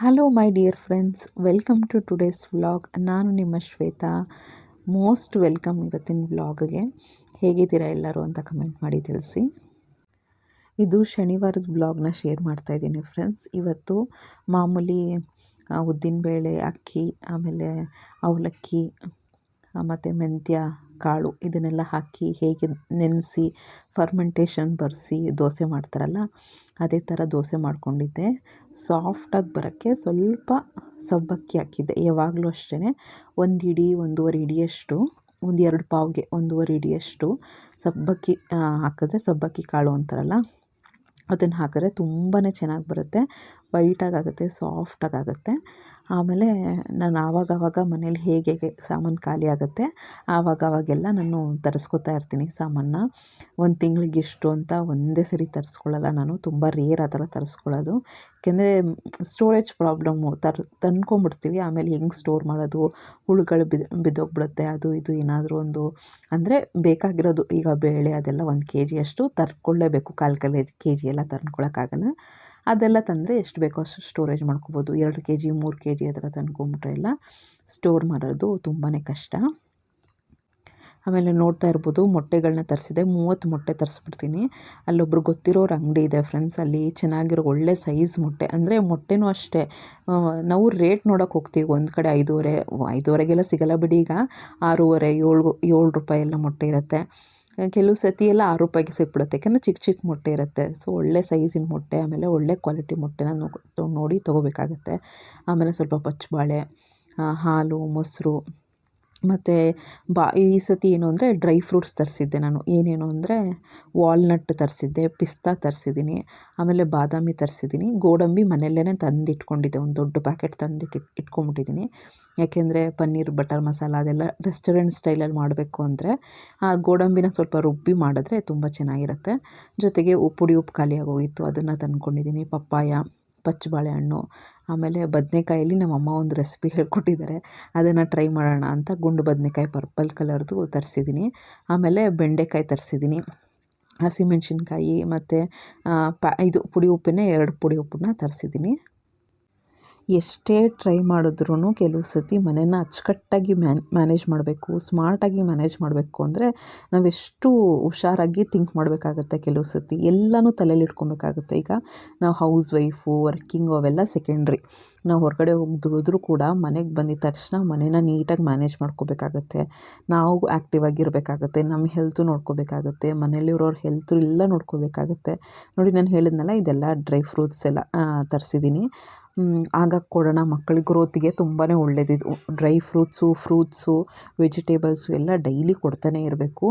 Hello my dear friends welcome to today's vlog ನಾನು ನಿಮ್ಮ Shweta. Most welcome ಇವತ್ತಿನ ವ್ಲಾಗ್ಗೆ ಹೇಗಿದ್ದೀರಾ ಎಲ್ಲರೂ ಅಂತ ಕಮೆಂಟ್ ಮಾಡಿ ತಿಳಿಸಿ. ಇದು ಶನಿವಾರದ ಬ್ಲಾಗ್ನ ಶೇರ್ ಮಾಡ್ತಾ ಇದ್ದೀನಿ ಫ್ರೆಂಡ್ಸ್ ಇವತ್ತು ಮಾಮೂಲಿ ಉದ್ದಿನಬೇಳೆ ಅಕ್ಕಿ, ಆಮೇಲೆ ಅವಲಕ್ಕಿ ಮತ್ತು ಮೆಂತ್ಯ ಕಾಳು, ಇದನ್ನೆಲ್ಲ ಹಾಕಿ ಹೇಗೆ ನೆನೆಸಿ ಫರ್ಮೆಂಟೇಷನ್ ಬರೆಸಿ ದೋಸೆ ಮಾಡ್ತಾರಲ್ಲ, ಅದೇ ಥರ ದೋಸೆ ಮಾಡ್ಕೊಂಡಿದ್ದೆ. ಸಾಫ್ಟಾಗಿ ಬರೋಕ್ಕೆ ಸ್ವಲ್ಪ ಸಬ್ಬಕ್ಕಿ ಹಾಕಿದ್ದೆ, ಯಾವಾಗಲೂ ಅಷ್ಟೇ ಒಂದು ಇಡೀ ಒಂದೂವರೆ ಇಡಿಯಷ್ಟು, ಒಂದು ಎರಡು ಪಾವ್ಗೆ ಒಂದೂವರೆ ಇಡಿಯಷ್ಟು ಸಬ್ಬಕ್ಕಿ ಹಾಕಿದ್ರೆ ಸಬ್ಬಕ್ಕಿ ಕಾಳು ಅಂತಾರಲ್ಲ, ಅದನ್ನು ಹಾಕಿದ್ರೆ ತುಂಬಾ ಚೆನ್ನಾಗಿ ಬರುತ್ತೆ. ವೈಟಾಗಿ ಸಾಫ್ಟಾಗುತ್ತೆ ಆಮೇಲೆ ನಾನು ಆವಾಗವಾಗ ಮನೇಲಿ ಹೇಗೆ ಹೇಗೆ ಸಾಮಾನು ಖಾಲಿ ಆಗುತ್ತೆ, ಆವಾಗವಾಗೆಲ್ಲ ನಾನು ತರಿಸ್ಕೊತಾ ಇರ್ತೀನಿ ಸಾಮಾನನ್ನ. ಒಂದು ತಿಂಗ್ಳಿಗೆ ಇಷ್ಟು ಅಂತ ಒಂದೇ ಸರಿ ತರಿಸ್ಕೊಳ್ಳಲ್ಲ ನಾನು, ತುಂಬ ರೇರ್ ಆ ಥರ ತರಿಸ್ಕೊಳ್ಳೋದು. ಯಾಕೆಂದರೆ ಸ್ಟೋರೇಜ್ ಪ್ರಾಬ್ಲಮ್ಮು ತರ್, ತಂದ್ಕೊಂಬಿಡ್ತೀವಿ, ಆಮೇಲೆ ಹೆಂಗೆ ಸ್ಟೋರ್ ಮಾಡೋದು, ಹುಳುಗಳು ಬಿದ್ದು ಬಿದ್ದೋಗ್ಬಿಡುತ್ತೆ, ಅದು ಇದು ಏನಾದರೂ ಒಂದು. ಅಂದರೆ ಬೇಕಾಗಿರೋದು, ಈಗ ಬೇಳೆ ಅದೆಲ್ಲ ಒಂದು ಕೆ ಜಿಯಷ್ಟು ತರ್ಕೊಳ್ಳೇಬೇಕು, ಕಾಲು ಕಾಲು ಕೆ ಜಿ ಎಲ್ಲ ತಂದ್ಕೊಳಕ್ಕಾಗಲ್ಲ ಅದೆಲ್ಲ ತಂದರೆ ಎಷ್ಟು ಬೇಕೋ ಅಷ್ಟು ಸ್ಟೋರೇಜ್ ಮಾಡ್ಕೋಬೋದು. ಎರಡು ಕೆ ಜಿ ಮೂರು ಕೆ ಜಿ ಆ ಥರ ತಂದ್ಕೊಂಬಿಟ್ರೆ ಎಲ್ಲ ಸ್ಟೋರ್ ಮಾಡೋದು ತುಂಬಾ ಕಷ್ಟ. ಆಮೇಲೆ ನೋಡ್ತಾ ಇರ್ಬೋದು ಮೊಟ್ಟೆಗಳನ್ನ ತರಿಸಿದೆ. ಮೂವತ್ತು ಮೊಟ್ಟೆ ತರಿಸ್ಬಿಡ್ತೀನಿ. ಅಲ್ಲೊಬ್ರು ಗೊತ್ತಿರೋರು ಅಂಗಡಿ ಇದೆ ಫ್ರೆಂಡ್ಸ್ ಅಲ್ಲಿ. ಚೆನ್ನಾಗಿರೋ ಒಳ್ಳೆ ಸೈಜ್ ಮೊಟ್ಟೆ. ಅಂದರೆ ಮೊಟ್ಟೆನೂ ಅಷ್ಟೇ. ನಾವು ರೇಟ್ ನೋಡೋಕೆ ಹೋಗ್ತೀವಿ. ಒಂದು ಕಡೆ ಐದೂವರೆ, ಐದೂವರೆಗೆಲ್ಲ ಸಿಗಲ್ಲ ಬಿಡಿ ಈಗ. ಆರೂವರೆ, ಏಳು ಏಳು ರೂಪಾಯಿ ಎಲ್ಲ ಮೊಟ್ಟೆ ಇರುತ್ತೆ. ಕೆಲವು ಸತಿ ಎಲ್ಲ ಆರು ರೂಪಾಯಿಗೆ ಸಿಕ್ಬಿಡುತ್ತೆ. ಯಾಕಂದರೆ ಚಿಕ್ಕ ಚಿಕ್ಕ ಮೊಟ್ಟೆ ಇರುತ್ತೆ. ಸೊ ಒಳ್ಳೆ ಸೈಜಿನ ಮೊಟ್ಟೆ, ಆಮೇಲೆ ಒಳ್ಳೆ ಕ್ವಾಲಿಟಿ ಮೊಟ್ಟೆನ ನೋಡಿ ತೊಗೋಬೇಕಾಗತ್ತೆ. ಆಮೇಲೆ ಸ್ವಲ್ಪ ಪಚ್ಚಬಾಳೆ ಹಾಲು, ಮೊಸರು ಮತ್ತು ಬಾ, ಈ ಸತಿ ಏನು ಅಂದರೆ ಡ್ರೈ ಫ್ರೂಟ್ಸ್ ತರಿಸಿದ್ದೆ ನಾನು. ಏನೇನು ಅಂದರೆ ವಾಲ್ನಟ್ ತರಿಸಿದ್ದೆ, ಪಿಸ್ತಾ ತರಿಸಿದ್ದೀನಿ, ಆಮೇಲೆ ಬಾದಾಮಿ ತರಿಸಿದ್ದೀನಿ. ಗೋಡಂಬಿ ಮನೆಯಲ್ಲೇ ತಂದಿಟ್ಕೊಂಡಿದ್ದೆ, ಒಂದು ದೊಡ್ಡ ಪ್ಯಾಕೆಟ್ ತಂದಿಟ್ಟು, ಇಟ್ಕೊಂಡ್ಬಿಟ್ಟಿದ್ದೀನಿ. ಯಾಕೆಂದರೆ ಪನ್ನೀರ್, ಬಟರ್ ಮಸಾಲ ಅದೆಲ್ಲ ರೆಸ್ಟೋರೆಂಟ್ ಸ್ಟೈಲಲ್ಲಿ ಮಾಡಬೇಕು ಅಂದರೆ, ಆ ಗೋಡಂಬಿನ ಸ್ವಲ್ಪ ರುಬ್ಬಿ ಮಾಡಿದ್ರೆ ತುಂಬ ಚೆನ್ನಾಗಿರುತ್ತೆ. ಜೊತೆಗೆ ಉಪ್ಪು ಪುಡಿ ಉಪ್ಪು ಖಾಲಿಯಾಗೋಗಿತ್ತು, ಅದನ್ನು ತಂದ್ಕೊಂಡಿದ್ದೀನಿ. ಪಪ್ಪಾಯ ಪಚ್ಚ ಬಾಳೆಹಣ್ಣು ಆಮೇಲೆ ಬದನೇಕಾಯಲ್ಲಿ ನಮ್ಮಮ್ಮ ಒಂದು ರೆಸಿಪಿ ಹೇಳ್ಕೊಟ್ಟಿದ್ದಾರೆ. ಅದನ್ನು ಟ್ರೈ ಮಾಡೋಣ ಅಂತ ಗುಂಡು ಬದನೇಕಾಯಿ ಪರ್ಪಲ್ ಕಲರ್ದು ತರಿಸಿದ್ದೀನಿ. ಆಮೇಲೆ ಬೆಂಡೆಕಾಯಿ ತರಿಸಿದ್ದೀನಿ. ಹಸಿಮೆಣ್ಸಿನ್ಕಾಯಿ ಮತ್ತು ಪ, ಇದು ಪುಡಿ ಉಪ್ಪಿನ ಎರಡು ಪುಡಿ ಉಪ್ಪನ್ನ ತರಿಸಿದ್ದೀನಿ. ಎಷ್ಟೇ ಟ್ರೈ ಮಾಡಿದ್ರೂ ಕೆಲವು ಸತಿ ಮನೇನ ಅಚ್ಚುಕಟ್ಟಾಗಿ ಮ್ಯಾನ್ ಮ್ಯಾನೇಜ್ ಮಾಡಬೇಕು ಸ್ಮಾರ್ಟಾಗಿ ಮ್ಯಾನೇಜ್ ಮಾಡಬೇಕು ಅಂದರೆ ನಾವೆಷ್ಟು ಹುಷಾರಾಗಿ ಥಿಂಕ್ ಮಾಡಬೇಕಾಗತ್ತೆ ಕೆಲವು ಸತಿ. ಎಲ್ಲನೂ ತಲೆಯಲ್ಲಿ ಇಟ್ಕೊಬೇಕಾಗುತ್ತೆ. ಈಗ ನಾವು ಹೌಸ್ ವೈಫು ವರ್ಕಿಂಗು ಅವೆಲ್ಲ ಸೆಕೆಂಡ್ರಿ ನಾವು ಹೊರಗಡೆ ಹೋಗಿ ದುಡಿದ್ರೂ ಕೂಡ ಮನೆಗೆ ಬಂದಿದ ತಕ್ಷಣ ಮನೇನ ನೀಟಾಗಿ ಮ್ಯಾನೇಜ್ ಮಾಡ್ಕೋಬೇಕಾಗತ್ತೆ. ನಾವು ಆ್ಯಕ್ಟಿವ್ ಆಗಿರಬೇಕಾಗತ್ತೆ. ನಮ್ಮ ಹೆಲ್ತು ನೋಡ್ಕೋಬೇಕಾಗತ್ತೆ. ಮನೇಲಿರೋರ ಹೆಲ್ತು ಎಲ್ಲ ನೋಡ್ಕೋಬೇಕಾಗತ್ತೆ. ನೋಡಿ ನಾನು ಹೇಳಿದ್ನಲ್ಲ, ಇದೆಲ್ಲ ಡ್ರೈ ಫ್ರೂಟ್ಸ್ ಎಲ್ಲ ತರಿಸಿದ್ದೀನಿ ಆಗ ಕೊಡೋಣ ಮಕ್ಕಳ ಗ್ರೋತಿಗೆ ತುಂಬಾ ಒಳ್ಳೆಯದಿದು ಡ್ರೈ ಫ್ರೂಟ್ಸು ಫ್ರೂಟ್ಸು ವೆಜಿಟೇಬಲ್ಸು ಎಲ್ಲ ಡೈಲಿ ಕೊಡ್ತಾನೆ ಇರಬೇಕು.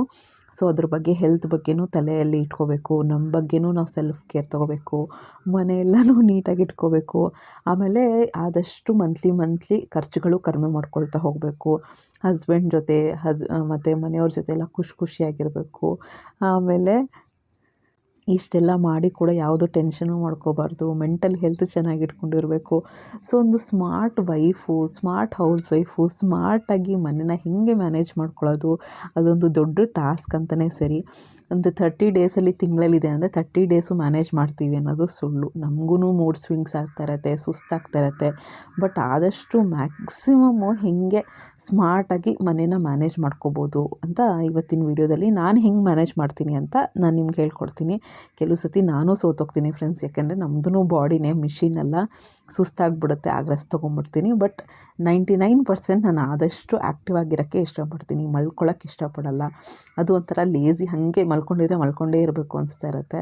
ಸೊ ಅದ್ರ ಬಗ್ಗೆ ಹೆಲ್ತ್ ಬಗ್ಗೆನೂ ತಲೆಯಲ್ಲಿ ಇಟ್ಕೋಬೇಕು. ನಮ್ಮ ಬಗ್ಗೆನೂ ನಾವು ಸೆಲ್ಫ್ ಕೇರ್ ತೊಗೋಬೇಕು. ಮನೆಯೆಲ್ಲನೂ ನೀಟಾಗಿ ಇಟ್ಕೋಬೇಕು. ಆಮೇಲೆ ಆದಷ್ಟು ಮಂತ್ಲಿ ಮಂತ್ಲಿ ಖರ್ಚುಗಳು ಕಡಿಮೆ ಮಾಡ್ಕೊಳ್ತಾ ಹೋಗಬೇಕು. ಹಸ್ಬೆಂಡ್ ಜೊತೆ ಹಸ್ ಮತ್ತು ಮನೆಯವ್ರ ಜೊತೆ ಎಲ್ಲ ಖುಷಿ ಖುಷಿಯಾಗಿರಬೇಕು. ಆಮೇಲೆ ಇಷ್ಟೆಲ್ಲ ಮಾಡಿ ಕೂಡ ಯಾವುದು ಟೆನ್ಷನು ಮಾಡ್ಕೋಬಾರ್ದು. ಮೆಂಟಲ್ ಹೆಲ್ತ್ ಚೆನ್ನಾಗಿಟ್ಕೊಂಡಿರಬೇಕು ಸೊ ಒಂದು smart wife smart house wife ಸ್ಮಾರ್ಟಾಗಿ ಮನೇನ ಹೇಗೆ ಮ್ಯಾನೇಜ್ ಮಾಡ್ಕೊಳ್ಳೋದು ಅದೊಂದು ದೊಡ್ಡ ಟಾಸ್ಕ್ ಅಂತಲೇ ಸರಿ. ಒಂದು ಥರ್ಟಿ ಡೇಸಲ್ಲಿ ತಿಂಗಳಲ್ಲಿದೆ ಅಂದರೆ ತರ್ಟಿ ಡೇಸು ಮ್ಯಾನೇಜ್ ಮಾಡ್ತೀವಿ ಅನ್ನೋದು ಸುಳ್ಳು. ನಮಗೂ ಮೂಡ್ ಸ್ವಿಂಗ್ಸ್ ಆಗ್ತಾ ಇರತ್ತೆ, ಸುಸ್ತಾಗ್ತಾ ಇರತ್ತೆ. ಬಟ್ ಆದಷ್ಟು ಮ್ಯಾಕ್ಸಿಮಮ್ಮು ಹೇಗೆ ಸ್ಮಾರ್ಟಾಗಿ ಮನೇನ ಮ್ಯಾನೇಜ್ ಮಾಡ್ಕೋಬೋದು ಅಂತ ಇವತ್ತಿನ ವೀಡಿಯೋದಲ್ಲಿ ನಾನು ಹೆಂಗೆ ಮ್ಯಾನೇಜ್ ಮಾಡ್ತೀನಿ ಅಂತ ನಾನು ನಿಮ್ಗೆ ಹೇಳ್ಕೊಡ್ತೀನಿ. ಕೆಲವು ಸತಿ ನಾನು ಸೋತೋಗ್ತೀನಿ ಫ್ರೆಂಡ್ಸ್ ಯಾಕೆಂದರೆ ನಮ್ಮದು ಬಾಡಿನೇ ಮಿಷಿನ್ ಎಲ್ಲ ಸುಸ್ತಾಗ್ಬಿಡುತ್ತೆ ಆಗ ರೆಸ್ಟ್ ತೊಗೊಂಬಿಡ್ತೀನಿ. ಬಟ್ ನೈಂಟಿ ನೈನ್ ಪರ್ಸೆಂಟ್ ನಾನು ಆದಷ್ಟು ಆ್ಯಕ್ಟಿವ್ ಆಗಿರೋಕ್ಕೆ ಇಷ್ಟಪಡ್ತೀನಿ ಮಲ್ಕೊಳ್ಳೋಕೆ ಇಷ್ಟಪಡಲ್ಲ. ಅದು ಒಂಥರ ಲೇಝಿ ಹಾಗೆ ಮಲ್ಕೊಂಡಿದ್ರೆ ಮಲ್ಕೊಂಡೇ ಇರಬೇಕು ಅನಿಸ್ತಾ ಇರುತ್ತೆ.